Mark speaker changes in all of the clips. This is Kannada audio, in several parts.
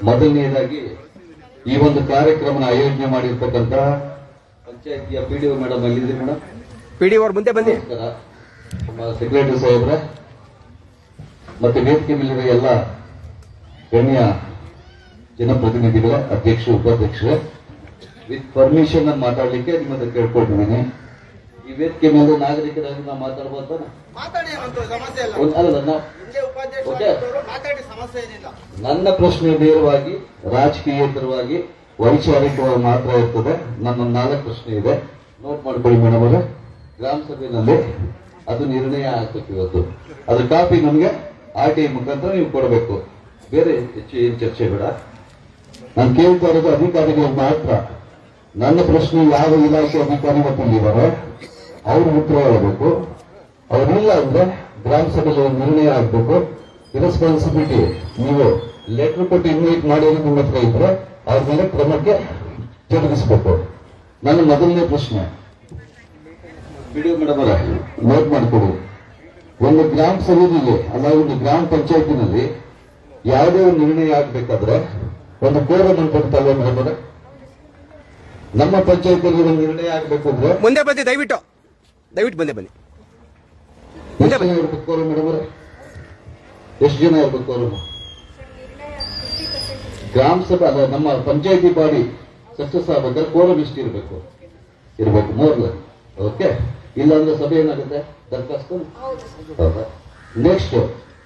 Speaker 1: ಮೊದಲನೆಯದಾಗಿ ಈ ಒಂದು ಕಾರ್ಯಕ್ರಮನ ಆಯೋಜನೆ ಮಾಡಿರ್ತಕ್ಕಂತ ಪಂಚಾಯತಿಯ ಪಿಡಿಒ ಮೇಡಮ್ ಅಲ್ಲಿದ್ರಿ ಮೇಡಮ್?
Speaker 2: ಪಿಡಿಒ ಅವ್ರ ಮುಂದೆ
Speaker 1: ಬಂದಿ ನಮ್ಮ ಸೆಕ್ರೆಟರಿ ಸಾಹೇಬ್ರೆ ಮತ್ತೆ ವೇದಿಕೆ ಮೇಲಿರುವ ಎಲ್ಲ ಗಣ್ಯ ಜನಪ್ರತಿನಿಧಿಗಳ ಅಧ್ಯಕ್ಷ ಉಪಾಧ್ಯಕ್ಷರೇ ವಿತ್ ಪರ್ಮಿಷನ್ ನಾನು ಮಾತಾಡಲಿಕ್ಕೆ ನಿಮ್ಮ ಹತ್ರ ಕೇಳ್ಕೊಟ್ಟಿದ್ದೀನಿ ಈ ವೇದಿಕೆ ಮೇಲೆ ನಾಗರಿಕರಾಗಿ ನಾವು ಮಾತಾಡ್ಬೋದ? ನನ್ನ ಪ್ರಶ್ನೆ ನೇರವಾಗಿ ರಾಜಕೀಯೇತರವಾಗಿ ವೈಚಾರಿಕವಾಗಿ ಮಾತ್ರ ಇರ್ತದೆ. ನನ್ನ ನಾಲ್ಕು ಪ್ರಶ್ನೆ ಇದೆ. ನೋಟ್ ಮಾಡ್ಕೊಳ್ಳಿ ಮೇಡಮ್ ಅವರೇ. ಗ್ರಾಮ ಸಭೆಯಲ್ಲಿ ಅದು ನಿರ್ಣಯ ಆಗ್ತದೆ ಇವತ್ತು. ಅದ್ರ ಕಾಪಿ ನಮಗೆ ಆರ್ ಟಿ ಐ ಮುಖಾಂತರ ನೀವು ಕೊಡಬೇಕು. ಬೇರೆ ಹೆಚ್ಚು ಏನು ಚರ್ಚೆ ಬೇಡ. ನಾನು ಕೇಳ್ತಾ ಇರೋದು ಅಧಿಕಾರಿಗಳಿಗೆ ಮಾತ್ರ. ನನ್ನ ಪ್ರಶ್ನೆ ಯಾವ ಇಲಾಖೆ ಅಧಿಕಾರಿ ಇಲ್ಲಿದ್ದಾರೆ? ಅವ್ರು ಉತ್ತರ ಹೇಳಬೇಕು. ಅವ್ರಿಲ್ಲ ಅಂದ್ರೆ ಗ್ರಾಮ ಸಭೆಯಲ್ಲಿ ನಿರ್ಣಯ ಆಗ್ಬೇಕು. ರೆಸ್ಪಾನ್ಸಿಬಿಲಿಟಿ ನೀವು ಲೆಟರ್ ಕೊಟ್ಟು ಇನ್ವೈಟ್ ಮಾಡಿರೋ ನಿಮ್ಮ ಹತ್ರ ಇದ್ರೆ ಅವ್ರ ಮೇಲೆ ಕ್ರಮಕ್ಕೆ ಜರುಗಿಸಬೇಕು. ನನ್ನ ಮೊದಲನೇ ಪ್ರಶ್ನೆ. ವಿಡಿಯೋ ಮೇಡಮ್ ಅವರ ನೋಟ್ ಮಾಡ್ಕೊಡಿ. ಒಂದು ಗ್ರಾಮ ಸಭೆಯಲ್ಲಿ ಅಲ್ಲ ಒಂದು ಗ್ರಾಮ ಪಂಚಾಯತಿನಲ್ಲಿ ಯಾವುದೇ ಒಂದು ನಿರ್ಣಯ ಆಗ್ಬೇಕಾದ್ರೆ ಒಂದು ಕೋರಂ ಅಂತ ಇರ್ತಲ್ವ ಮೇಡಮ್ ಅವರ? ನಮ್ಮ ಪಂಚಾಯತಿಯಲ್ಲಿ ಒಂದು ನಿರ್ಣಯ ಆಗ್ಬೇಕಂದ್ರೆ
Speaker 2: ಮುಂದೆ ಬನ್ನಿ, ದಯವಿಟ್ಟು. ದಯವಿಟ್ಟು ಮುಂದೆ ಬನ್ನಿ.
Speaker 1: ಎಷ್ಟು ಜನ ಇರ್ಬೇಕು ಅವರು ಜನ ಇರ್ಬೇಕು ಅವರು? ಗ್ರಾಮ ಸಭೆ ನಮ್ಮ ಪಂಚಾಯತಿ ಬಾಡಿ ಸಕ್ಸಸ್ ಆಗ್ಬೇಕಾದ್ರೆ ಕೋರಂ ಎಷ್ಟು ಇರಬೇಕು? ಇರಬೇಕು ಮೂರ್ಲ. ಓಕೆ ಇಲ್ಲಾಂದ್ರೆ ಸಭೆ ಏನಾಗುತ್ತೆ? ದರ್ಖಾಸ್ತು ಹೌದಾ? ನೆಕ್ಸ್ಟ್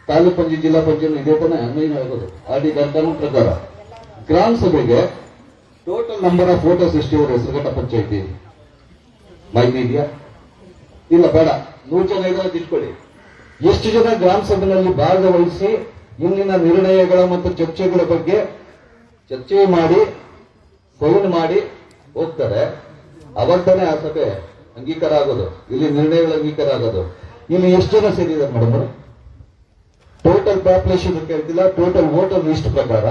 Speaker 1: ತಾಲೂಕ್ ಪಂಚಾಯತ್, ಜಿಲ್ಲಾ ಪಂಚಾಯತ್ ಇದೇ ತಾನೇ ಅನ್ವಯ ಆಗೋದು. ಆರ್ ಡಿ ಪ್ರಕಾರ. ಗ್ರಾಮ ಸಭೆಗೆ ಟೋಟಲ್ ನಂಬರ್ ಆಫ್ ವೋಟರ್ಸ್ ಎಷ್ಟು ಇವರು ಹೆಸರುಘಟ್ಟ ಪಂಚಾಯತಿ. ಮಾಹಿತಿ ಇದೆಯಾ ಇಲ್ಲ, ಬೇಡ. ನೂರು ಜನ ಇದ್ರೆ ತಿಳ್ಕೊಳ್ಳಿ ಎಷ್ಟು ಜನ ಗ್ರಾಮ ಸಭೆಯಲ್ಲಿ ಭಾಗವಹಿಸಿ ಇಲ್ಲಿನ ನಿರ್ಣಯಗಳ ಮತ್ತು ಚರ್ಚೆಗಳ ಬಗ್ಗೆ ಚರ್ಚೆ ಮಾಡಿ ಫೋನ್ ಮಾಡಿ ಹೋಗ್ತಾರೆ. ಅವತ್ತನೇ ಆ ಸಭೆ ಅಂಗೀಕಾರ ಆಗೋದು. ಇಲ್ಲಿ ನಿರ್ಣಯಗಳು ಅಂಗೀಕಾರ ಆಗೋದು. ಇಲ್ಲಿ ಎಷ್ಟು ಜನ ಸೇರಿದ್ದಾರೆ ಮೇಡಮ್ ಟೋಟಲ್ ಪಾಪ್ಯುಲೇಷನ್ ಕೇಳ್ತಿಲ್ಲ ಟೋಟಲ್ ವೋಟರ್ ಲಿಸ್ಟ್ ಪ್ರಕಾರ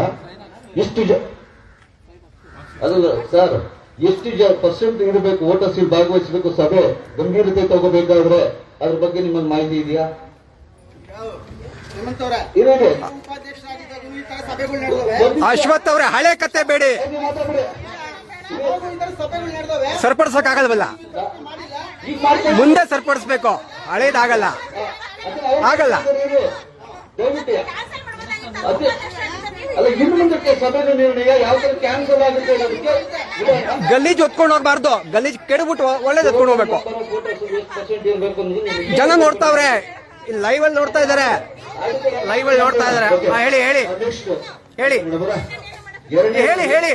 Speaker 1: ಇಷ್ಟು ಜ ಅದು ಸರ್ ಎಷ್ಟು ಜ ಪರ್ಸೆಂಟ್ ಇರಬೇಕು ವೋಟರ್ಸ್ ಭಾಗವಹಿಸಬೇಕು ಸಭೆ ಗಂಭೀರತೆ ತಗೋಬೇಕಾದ್ರೆ ಅದ್ರ ಬಗ್ಗೆ ನಿಮ್ಮಲ್ಲಿ ಮಾಹಿತಿ ಇದೆಯಾ?
Speaker 3: ನಡೆದವೆ
Speaker 2: ಅಶ್ವಥ್ ಅವ್ರೆ ಹಳೆ ಕತೆ ಬೇಡಿ.
Speaker 1: ಸರಿಪಡಿಸಕ್ ಆಗಲ್ವಲ್ಲ
Speaker 2: ಮುಂದೆ ಸರಿಪಡಿಸ್ಬೇಕು. ಹಳೇದಾಗಲ್ಲ. ಆಗಲ್ಲ.
Speaker 1: ಅಲ್ಲ ಇನ್ನು ಮುಂದಕ್ಕೆ ಸಭೆ ನಿರ್ಣಯ ಯಾವ ತರ ಕ್ಯಾನ್ಸಲ್ ಆಗುತ್ತೆ ಅನ್ನೋದಕ್ಕೆ ವಿಧಾನ.
Speaker 2: ಗಲೀಜ್ ಹೊತ್ಕೊಂಡು ಹೋಗ್ಬಾರ್ದು. ಗಲೀಜ್ ಕೆಡಬಿಟ್ಟು ಒಳ್ಳೇದ್ ಹೊತ್ಕೊಂಡು ಹೋಗ್ಬೇಕು. ಜನ ನೋಡ್ತಾವ್ರೆ. ಲೈವ್ ಅಲ್ಲಿ ನೋಡ್ತಾ ಇದಾರೆ. ಲೈವ್ ಅಲ್ಲಿ ನೋಡ್ತಾ ಇದಾರೆ. ಹೇಳಿ ಹೇಳಿ. ಹೇಳಿ. ಹೇಳಿ ಹೇಳಿ.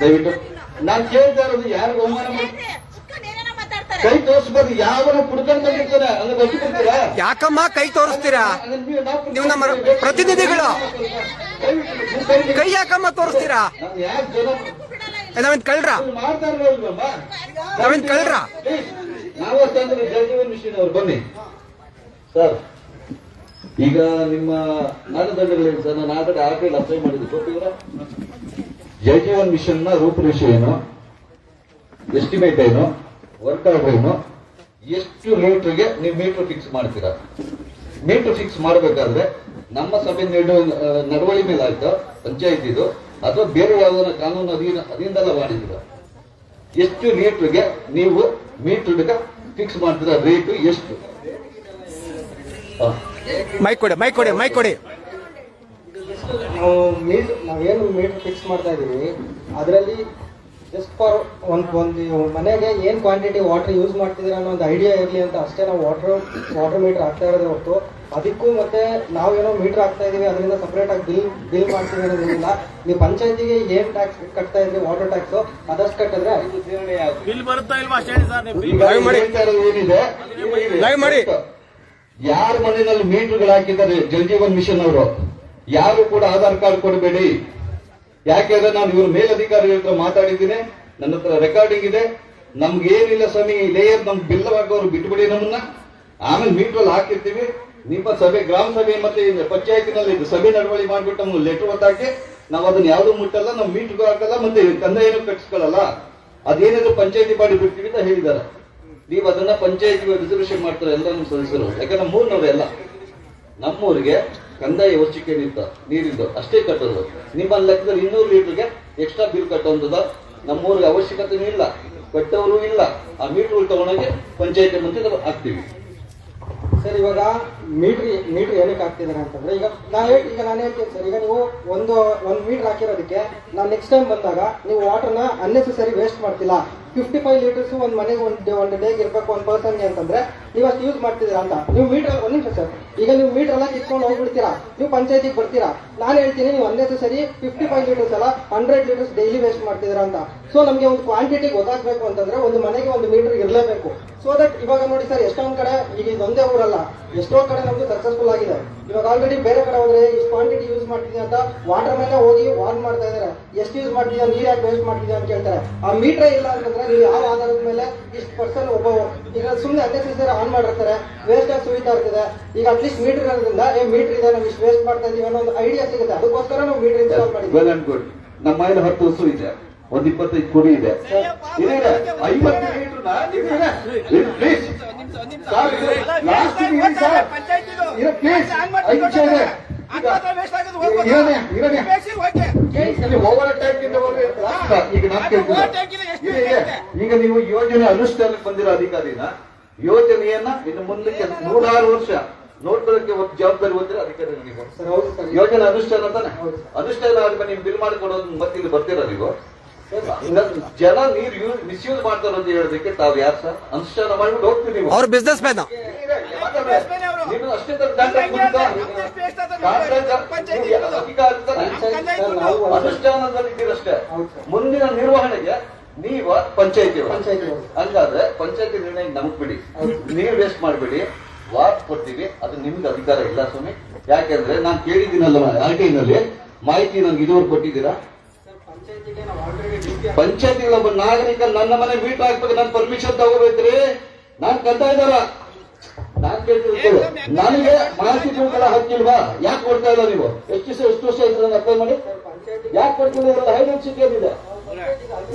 Speaker 1: ದಯವಿಟ್ಟು. ನಾನು ಕೇಳ್ತಾ ಇರೋದು ಯಾರು ಕೈ ತೋರಿಸ್ಬಾರ್ದು ಯಾವನ ಕುಡ್ಕೊಂಡ್ ಬಂದಿರ್ತಾರೆ ಅಂದ್ರೆ ಗೊತ್ತು ಕೊಡ್ತೀರಾ
Speaker 2: ಯಾಕಮ್ಮ ಕೈ ತೋರಿಸ್ತೀರಾ? ನೀವು ನಮ್ಮ ಪ್ರತಿನಿಧಿಗಳು. ಕೈ ಯಾಕಮ್ಮ ತೋರಿಸ್ತೀರಾ? ನಾವಿನ್ ಕಳ್ರ. ನಾವಿನ್ ಕಳ್ರ.
Speaker 1: ನಾವು ತಂದ್ರೆ ಜಲಜೀವನ್ ಮಿಷನ್ ಅವ್ರು ಬನ್ನಿ. ಸರ್ ಈಗ ನಿಮ್ಮ ಮಾನದಂಡಗಳೇನು ಸರ್? ನಾನು ಆ ಕಡೆ ಆ ಕಡೆ ಅಪ್ಲೈ ಮಾಡಿದ್ದು. ಗೊತ್ತಿದ್ರ ಜಲಜೀವನ್ ಮಿಷನ್ನ ರೂಪುರೇಷೆ ಏನು? ಎಸ್ಟಿಮೇಟ್ ಏನು? ವರ್ಕ್ ಆರ್ಡರ್ ಏನು ಎಷ್ಟು ಮೀಟರ್ಗೆ ನೀವು ಮೀಟರ್ ಫಿಕ್ಸ್ ಮಾಡ್ತೀರಾ? ಮೀಟರ್ ಫಿಕ್ಸ್ ಮಾಡಬೇಕಾದ್ರೆ ನಮ್ಮ ಸಭೆ ನಡು- ನಡವಳಿ ಮೇಲೆ ಆಯ್ತಾ? ಪಂಚಾಯತಿದು ಅಥವಾ ಬೇರೆ ಯಾವುದನ್ನ ಕಾನೂನು ಅಧೀನ ಅಧೀನದಲ್ಲ ಮಾಡಿದ್ದೀರಾ ಎಷ್ಟು ಲೀಟರ್ಗೆ ನೀವು ಮೀಟರ್ಗೆ ಫಿಕ್ಸ್ ಮಾಡ್ತೀರಾ? ರೇಟ್ ಎಷ್ಟು?
Speaker 2: ಮೈಕ್ ಕೊಡಿ ಮೈಕ್ ಕೊಡಿ ಮೈಕ್ ಕೊಡಿ.
Speaker 4: ನಾವು ಮೀಟರ್ ನಾವೇನು ಮೀಟರ್ ಫಿಕ್ಸ್ ಮಾಡ್ತಾ ಇದೀವಿ. ಅದರಲ್ಲಿ ಜಸ್ಟ್ ಫಾರ್ ಒಂದು ಒಂದು ಮನೆಗೆ ಏನು ಕ್ವಾಂಟಿಟಿ ವಾಟರ್ ಯೂಸ್ ಮಾಡ್ತಿದಿರ ಅನ್ನೋ ಒಂದು ಐಡಿಯಾ ಇರಲಿ ಅಂತ ಅಷ್ಟೇ ನಾವು ವಾಟರ್ ವಾಟರ್ ಮೀಟರ್ ಹಾಕ್ತಾ ಇರೋದೇ ಹೊರತು. ಅದಕ್ಕೂ ಮತ್ತೆ ನಾವೇನೋ ಮೀಟರ್ ಹಾಕ್ತಾ ಇದೀವಿ ಅದರಿಂದ ಸಪ್ರೇಟ್ ಆಗಿ ಬಿಲ್ ಬಿಲ್ ಮಾಡ್ತೀವಿ ಅನ್ನೋದ್ರಿಂದ ನೀವು ಪಂಚಾಯತಿಗೆ ಏನ್ ಟ್ಯಾಕ್ಸ್ ಕಟ್ತಾ ಇದ್ರಿ ವಾಟರ್ ಟ್ಯಾಕ್ಸ್ ಅದಷ್ಟು ಕಟ್ಟಿದ್ರೆ.
Speaker 5: ಬಿಲ್ ಬರುತ್ತಾ ಇಲ್ವಾ ನೀವು?
Speaker 1: ಏನಿದೆ. ಯಾರ ಮನೆಯಲ್ಲಿ ಮೀಟರ್ಗಳು ಹಾಕಿದ್ದಾರೆ? ಜಲಜೀವನ್ ಮಿಷನ್ ಅವರು. ಯಾರು ಕೂಡ ಆಧಾರ್ ಕಾರ್ಡ್ ಕೊಡಬೇಡಿ. ಯಾಕೆಂದ್ರೆ ನಾನು ಇವ್ರ ಮೇಲಧಿಕಾರಿ ಹತ್ರ ಮಾತಾಡಿದ್ದೀನಿ, ನನ್ನ ಹತ್ರ ರೆಕಾರ್ಡಿಂಗ್ ಇದೆ. ನಮ್ಗೆ ಏನಿಲ್ಲ ಸ್ವಾಮಿ ಲೇಯರ್ ನಮ್ಗೆ ಬಿಲ್ ಆಗೋರು ಬಿಟ್ಬಿಡಿ ನಮ್ಮನ್ನ. ಆಮೇಲೆ ಮೀಟ್ರಲ್ಲಿ ಹಾಕಿರ್ತೀವಿ. ನಿಮ್ಮ ಸಭೆ, ಗ್ರಾಮ ಸಭೆ ಮತ್ತೆ ಪಂಚಾಯತಿನಲ್ಲಿ ಸಭೆ ನಡವಳಿ ಮಾಡ್ಬಿಟ್ಟು ನಮ್ಗೆ ಲೆಟರ್ ಒತ್ತಾಕಿ, ನಾವು ಅದನ್ನ ಯಾವ್ದು ಮುಟ್ಟಲ್ಲ, ನಾವು ಮೀಟ್ಗೂ ಹಾಕಲ್ಲ, ಮತ್ತೆ ಕಂದಾಯನೂ ಕಟ್ಸ್ಕೊಳ್ಳಲ್ಲ ಅದೇನಿದ್ರು ಪಂಚಾಯತಿ ಮಾಡಿ ಬಿಡ್ತೀವಿ ಅಂತ ಹೇಳಿದ್ದಾರೆ ನೀವು ಅದನ್ನ ಪಂಚಾಯತಿ ರಿಸರ್ವೇಶನ್ ಮಾಡ್ತಾರೆ ಎಲ್ಲ ನಮ್ಮ ಸದಸ್ಯರು ಯಾಕಂದ್ರೆ ನಮ್ಮೂರ್ನವರೆಲ್ಲ ನಮ್ಮೂರಿಗೆ ಕಂದಾಯ ವರ್ಷಕ್ಕೆ ನಿಂತ ನೀರಿದ್ದು ಅಷ್ಟೇ ಕಟ್ಟೋದು. ನಿಮ್ಮ ಲೆಕ್ಕದಲ್ಲಿ ಇನ್ನೂರು ಲೀಟ್ರಿಗೆ ಎಕ್ಸ್ಟ್ರಾ ಬಿಲ್ ಕಟ್ಟುವಂಥದ್ದು ನಮ್ಮೂರಿಗೆ ಅವಶ್ಯಕತೆನೂ ಇಲ್ಲ. ಕಟ್ಟೋರು ಇಲ್ಲ. ಆ ಮೀಟ್ರ್ ತಗೊಂಡೋಗಿ ಪಂಚಾಯತಿ ಮುಂದೆ ಹಾಕ್ತೀವಿ.
Speaker 4: ಸರ್ ಇವಾಗ ಮೀಟ್ರ್ ಮೀಟ್ರ್ ಏನಕ್ಕೆ ಹಾಕ್ತಿದ್ದಾರೆ ಅಂತಂದ್ರೆ, ಈಗ ನಾನು ಹೇಳಿ, ಈಗ ನಾನು ಹೇಳ್ತೀನಿ ಸರ್, ಈಗ ನೀವು ಒಂದು ಒಂದು ಮೀಟರ್ ಹಾಕಿರೋದಕ್ಕೆ ನಾನು ನೆಕ್ಸ್ಟ್ ಟೈಮ್ ಬಂದಾಗ ನೀವು ವಾಟರ್ನ ಅನ್ನೆಸೆಸರಿ ವೇಸ್ಟ್ ಮಾಡ್ತಿಲ್ಲ. ಫಿಫ್ಟಿ ಫೈವ್ ಲೀಟರ್ಸ್ ಒಂದು ಮನೆಗೆ ಒಂದು ಒಂದು ಡೇಗೆ ಇರಬೇಕು ಒಂದು ಪರ್ಸನ್ಗೆ ಅಂತಂದ್ರೆ ನೀವು ಅಷ್ಟು ಯೂಸ್ ಮಾಡ್ತಿದ್ದೀರಾ ಅಂತ. ನೀವು ಮೀಟರ್, ಒಂದು ನಿಮಿಷ ಸರ್. ಈಗ ನೀವು ಮೀಟರ್ ಎಲ್ಲ ಕಿತ್ಕೊಂಡು ಹೋಗ್ಬಿಡ್ತೀರಾ. ನೀವು ಪಂಚಾಯತಿಗೆ ಬರ್ತೀರಾ. ನಾನು ಹೇಳ್ತೀನಿ, ನೀವು ಅನ್ನೆಸೆಸರಿ ಫಿಫ್ಟಿ ಫೈವ್ ಲೀಟರ್ಸ್ ಅಲ್ಲ ಹಂಡ್ರೆಡ್ ಲೀಟರ್ಸ್ ಡೈಲಿ ವೇಸ್ಟ್ ಮಾಡ್ತಿದ್ದೀರಾ ಅಂತ. ಸೊ ನಮಗೆ ಒಂದು ಕ್ವಾಂಟಿಟಿ ಗೊತ್ತಾಗಬೇಕು ಅಂತಂದ್ರೆ ಒಂದು ಮನೆಗೆ ಒಂದು ಮೀಟರ್ ಇರಲೇಬೇಕು. ಸೊ ದಟ್ ಇವಾಗ ನೋಡಿ ಸರ್, ಎಷ್ಟೊಂದು ಕಡೆ, ಈಗ ಇದೊಂದೇ ಊರಲ್ಲ, ಎಷ್ಟೋ ಕಡೆ ನಮ್ದು ಸಕ್ಸಸ್ಫುಲ್ ಆಗಿದೆ. ಇವಾಗ ಆಲ್ರೆಡಿ ಬೇರೆ ಕಡೆ ಹೋದ್ರೆ ಇಷ್ಟು ಕ್ವಾಂಟಿಟಿ ಯೂಸ್ ಮಾಡ್ತಿದ್ಯಾ ಅಂತ ವಾಟರ್ ಮೇಲೆ ಹೋಗಿ ವಾರ್ನ್ ಮಾಡ್ತಾ ಇದಾರೆ. ಎಷ್ಟು ಯೂಸ್ ಮಾಡ್ತಿದ್ಯಾ? ನೀರ್ ಯಾಕೆ ವೇಸ್ಟ್ ಮಾಡ್ತಿದ್ಯಾ ಅಂತ ಕೇಳ್ತಾರೆ. ಆ ಮೀಟರ್ ಇಲ್ಲ ಅಂತಂದ್ರೆ ನೀವು ಯಾವ ಆಧಾರದ ಮೇಲೆ ಇಷ್ಟು ಪರ್ಸನ್ ಒಬ್ಬ ಈಗ ಸುಮ್ಮನೆ ಅನ್ನೆಸೆಸರಿ ಆನ್ ಮಾಡಿರ್ತಾರೆ. ವೇಸ್ಟ್ ಆಗಿ ಸುಯಿತಾ ಇರ್ತದೆ. ಈಗ ಅಟ್ಲೀಸ್ಟ್ ಮೀಟರ್ ಇರೋದ್ರಿಂದ ಏ ಮೀಟರ್ ಇದೆ ನಾವು ಇಷ್ಟು ವೇಸ್ಟ್ ಮಾಡ್ತಾ ಇದೀವಿ ಅನ್ನೋ ಒಂದು ಐಡಿಯಾ ಸಿಗುತ್ತೆ. ಅದಕ್ಕೋಸ್ಕರ ನಾವು ಮೀಟರ್ ಇನ್ಸ್ಟಾಲ್ ಮಾಡಿದ್ವಿ
Speaker 1: ಗುಡ್ ನಮ್ಮ ಮನೇಲಿ ಹತ್ತು ಹಸು ಇದೆ. ಒಂದ್ ಇಪ್ಪತ್ತೈದು ಕುರಿ ಇದೆ. ಐವತ್ತು ಲೀಟರ್ ಪ್ಲೀಸ್ ಈಗ ನಾನು ಕೇಳ್ತೀನಿ. ಇದೆ, ಇದೆ. ಈಗ ನೀವು ಯೋಜನೆ ಅನುಷ್ಠಾನಕ್ಕೆ ಬಂದಿರೋ ಅಧಿಕಾರಿನ ಯೋಜನೆಯನ್ನ ಇನ್ನು ಮುಂದಕ್ಕೆ ನೂರಾರು ವರ್ಷ ನೋಡ್ಕೊಳ್ಳಕ್ಕೆ ಒಂದು ಜವಾಬ್ದಾರಿ ಹೊಂದಿರೋ ಅಧಿಕಾರಿ ನೀವು.
Speaker 4: ಸರ್ ಹೌದು
Speaker 1: ಯೋಜನೆ ಅನುಷ್ಠಾನ ಅಂತಾನೆ ಅನುಷ್ಠಾನ ಆದ್ಮೇಲೆ ನೀವು ಬಿಲ್ ಮಾಡಿಕೊಡೋದು ಮತ್ತೆ ಇಲ್ಲಿ ಬರ್ತೀರಾ ನೀವು? ಜನ ನೀರು ಯೂಸ್ ಮಿಸ್ಯೂಸ್ ಮಾಡ್ತಾರೆ ಅಂತ ಹೇಳೋದಕ್ಕೆ ತಾವ್ ಯಾರು ಸರ್? ಅನುಷ್ಠಾನ ಮಾಡ್ಬಿಟ್ಟು ಹೋಗ್ತೀವಿ
Speaker 2: ಅವ್ರ ಬಿಸ್ನೆಸ್ ಮ್ಯಾನ್
Speaker 1: ನೀವು ಅಷ್ಟೇ? ಅನುಷ್ಠಾನದಲ್ಲಿ ಮುಂದಿನ ನಿರ್ವಹಣೆಗೆ ನೀವ ಪಂಚಾಯತಿ
Speaker 4: ಪಂಚಾಯತಿ
Speaker 1: ಹಂಗಾದ್ರೆ ಪಂಚಾಯತಿ ನಿರ್ಣಯ ನಮಗ್ ಬಿಡಿ. ನೀರ್ ವೇಸ್ಟ್ ಮಾಡ್ಬೇಡಿ. ವಾರ್ಡ್ ಕೊಡ್ತೀವಿ. ಅದು ನಿಮ್ಗೆ ಅಧಿಕಾರ ಇಲ್ಲ ಸ್ವಾಮಿ. ಯಾಕೆಂದ್ರೆ ನಾನು ಕೇಳಿದ್ದೀನಲ್ಲ ಆರ್ ಟಿ ನಲ್ಲಿ ಮಾಹಿತಿ ನನ್ಗೆ ಇದುವರೆಗೆ ಕೊಟ್ಟಿದ್ದೀರಾ? ಪಂಚಾಯತಿಗಳ ಒಬ್ಬ ನಾಗರಿಕ ನನ್ನ ಮನೆ ಮೀಟ್ ಹಾಕ್ಬೇಕು ನಾನು ಪರ್ಮಿಷನ್ ತಗೋಬೇಕ್ರಿ. ನಾನ್ ಕಲ್ತಾ ಇದಾರ ನಾನ್ ಕೇಳ್ತಿರ್ತೀನಿ ನನಗೆ ಮಾಹಿತಿ ತಿಳ್ಕೊಳ್ಳೋ ಹಕ್ಕಿಲ್ವಾ? ಯಾಕೆ ಕೊಡ್ತಾ ಇಲ್ಲ ನೀವು? ಎಷ್ಟು ದಿವಸ ಎಷ್ಟು ವರ್ಷ ಆಯ್ತು ಅಪ್ಲೈ ಮಾಡಿ? ಯಾಕೆ ಕೊಡ್ತಿಲ್ಲ ಹೈ ಏನಿದೆ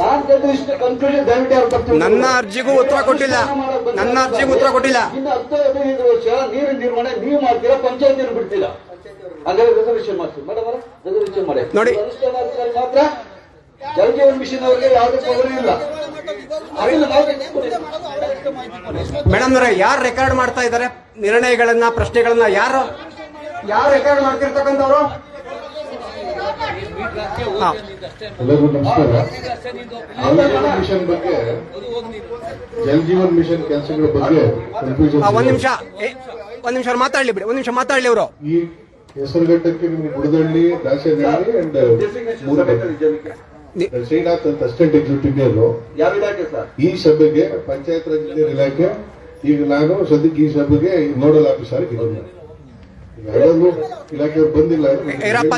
Speaker 1: ನಾನ್ ಕೇಳಿದ್ರೆ ಇಷ್ಟು ಕನ್ಫ್ಯೂಷನ್ ದಯವಿಟ್ಟು ಅವ್ರು ಬರ್ತೀವಿ
Speaker 2: ನನ್ನ ಅರ್ಜಿಗೂ ಉತ್ತರ ಕೊಟ್ಟಿಲ್ಲ. ನನ್ನ ಅರ್ಜಿಗೂ ಉತ್ತರ ಕೊಟ್ಟಿಲ್ಲ.
Speaker 1: ಇನ್ನು ಹತ್ತು ಹದಿನೈದು ವರ್ಷ ನೀರಿನ ನಿರ್ವಹಣೆ ನೀವು ಮಾಡ್ತೀರಾ ಪಂಚಾಯತ್ ಬಿಡ್ತೀರಾ? ಹಾಗಾದ್ರೆ ರೆಸರ್ವೇಶನ್ ಮಾಡ್ತೀವಿ. ಮೇಡಮ್ ರೆಸರ್ವೇಶನ್ ಮಾಡಿ.
Speaker 2: ನೋಡಿ.
Speaker 1: ಅನುಷ್ಠಾನ ಮಾತ್ರ ಜಲ ಜೀವನ್ ಮಿಷನ್ ಅವರಿಗೆ ಯಾವುದೇ ತೊಂದರೆ ಇಲ್ಲ.
Speaker 2: ಮೇಡಮ್ ಯಾರು ರೆಕಾರ್ಡ್ ಮಾಡ್ತಾ ಇದ್ದಾರೆ ನಿರ್ಣಯಗಳನ್ನ ಪ್ರಶ್ನೆಗಳನ್ನ ಯಾರು? ಯಾರು ರೆಕಾರ್ಡ್ ಮಾಡ್ತಿರ್ತಕ್ಕಂಥವ್ರು?
Speaker 6: ಎಲ್ಲರಿಗೂ ನಮಸ್ಕಾರ. ಜಲ್ ಜೀವನ್ ಮಿಷನ್ ಬಗ್ಗೆ ಜಲ್ ಜೀವನ್ ಮಿಷನ್ ಕೆಲಸಗಳ ಬಗ್ಗೆ
Speaker 2: ಒಂದ್ ನಿಮಿಷ. ಒಂದ್ ನಿಮಿಷ ಮಾತಾಡ್ಲಿ ಬಿಡಿ ಒಂದ್ ನಿಮಿಷ ಮಾತಾಡ್ಲಿ ಅವರು
Speaker 6: ಈ ಹೆಸರುಘಟ್ಟಕ್ಕೆ ನಿಮ್ಗೆ ಬುಡದಳ್ಳಿ ದಾಸೇನಹಳ್ಳಿ ಅಂಡ್ ಶ್ರೀನಾಥ್ ಅಂತ ಅಸಿಸ್ಟೆಂಟ್ ಎಕ್ಸಿಕ್ಯೂಟಿವ್
Speaker 1: ಯಾವ ಇಲಾಖೆ ಸರ್?
Speaker 6: ಈ ಸಭೆಗೆ ಪಂಚಾಯತ್ ರಾಜ್ ಇಂಜಿನಿಯರ್ ಇಲಾಖೆ. ಈಗ ನಾನು ಸದ್ಯಕ್ಕೆ ಈ ಸಭೆಗೆ ನೋಡಲ್ ಆಫೀಸರ್ ಯಾರು ಇಲಾಖೆ ಇಲಾಖೆಯವ್ರು ಬಂದಿಲ್ಲ.
Speaker 2: ಯಾರು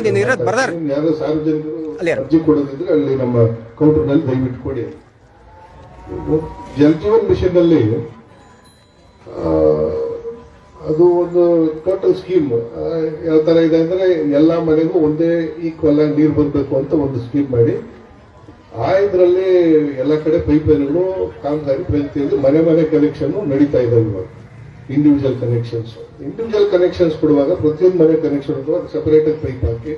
Speaker 2: ನೀನು ಇರೋದ್ ಬರ್ದಾರ.
Speaker 6: ಯಾರೋ ಸಾರ್ವಜನಿಕರು. ಅರ್ಜಿ ಕೊಡೋದಿದ್ರೆ ಅಲ್ಲಿ ನಮ್ಮ ಕೌಂಟರ್ನಲ್ಲಿ ದಯವಿಟ್ಟು ಕೊಡಿ ಜಲ್ ಜೀವನ್ ಮಿಷನ್ ಅಲ್ಲಿ ಆ, ಅದು ಒಂದು ಟೋಟಲ್ ಸ್ಕೀಮ್ ಯಾವ ತರ ಇದೆ ಅಂದ್ರೆ ಎಲ್ಲಾ ಮನೆಗೂ ಒಂದೇ ಈಕ್ವಲ್ ಆಗಿ ನೀರು ಬರಬೇಕು ಅಂತ ಒಂದು ಸ್ಕೀಮ್ ಮಾಡಿ ಆ ಇದರಲ್ಲಿ ಎಲ್ಲ ಕಡೆ ಪೈಪ್ ಲೈನ್ಗಳು ಕಾಮಗಾರಿ ಪ್ರಗತಿಯಲ್ಲಿ ಮನೆ ಮನೆ ಕನೆಕ್ಷನ್ ನಡೀತಾ ಇದಾವೆ ಇವಾಗ. ಇಂಡಿವಿಜುವಲ್ ಕನೆಕ್ಷನ್ಸ್ ಇಂಡಿವಿಜುವಲ್ ಕನೆಕ್ಷನ್ಸ್ ಕೊಡುವಾಗ ಪ್ರತಿಯೊಂದು ಮನೆ ಕನೆಕ್ಷನ್ ಸೆಪರೇಟ್ ಆಗಿ ಪೈಪ್ ಹಾಕಿ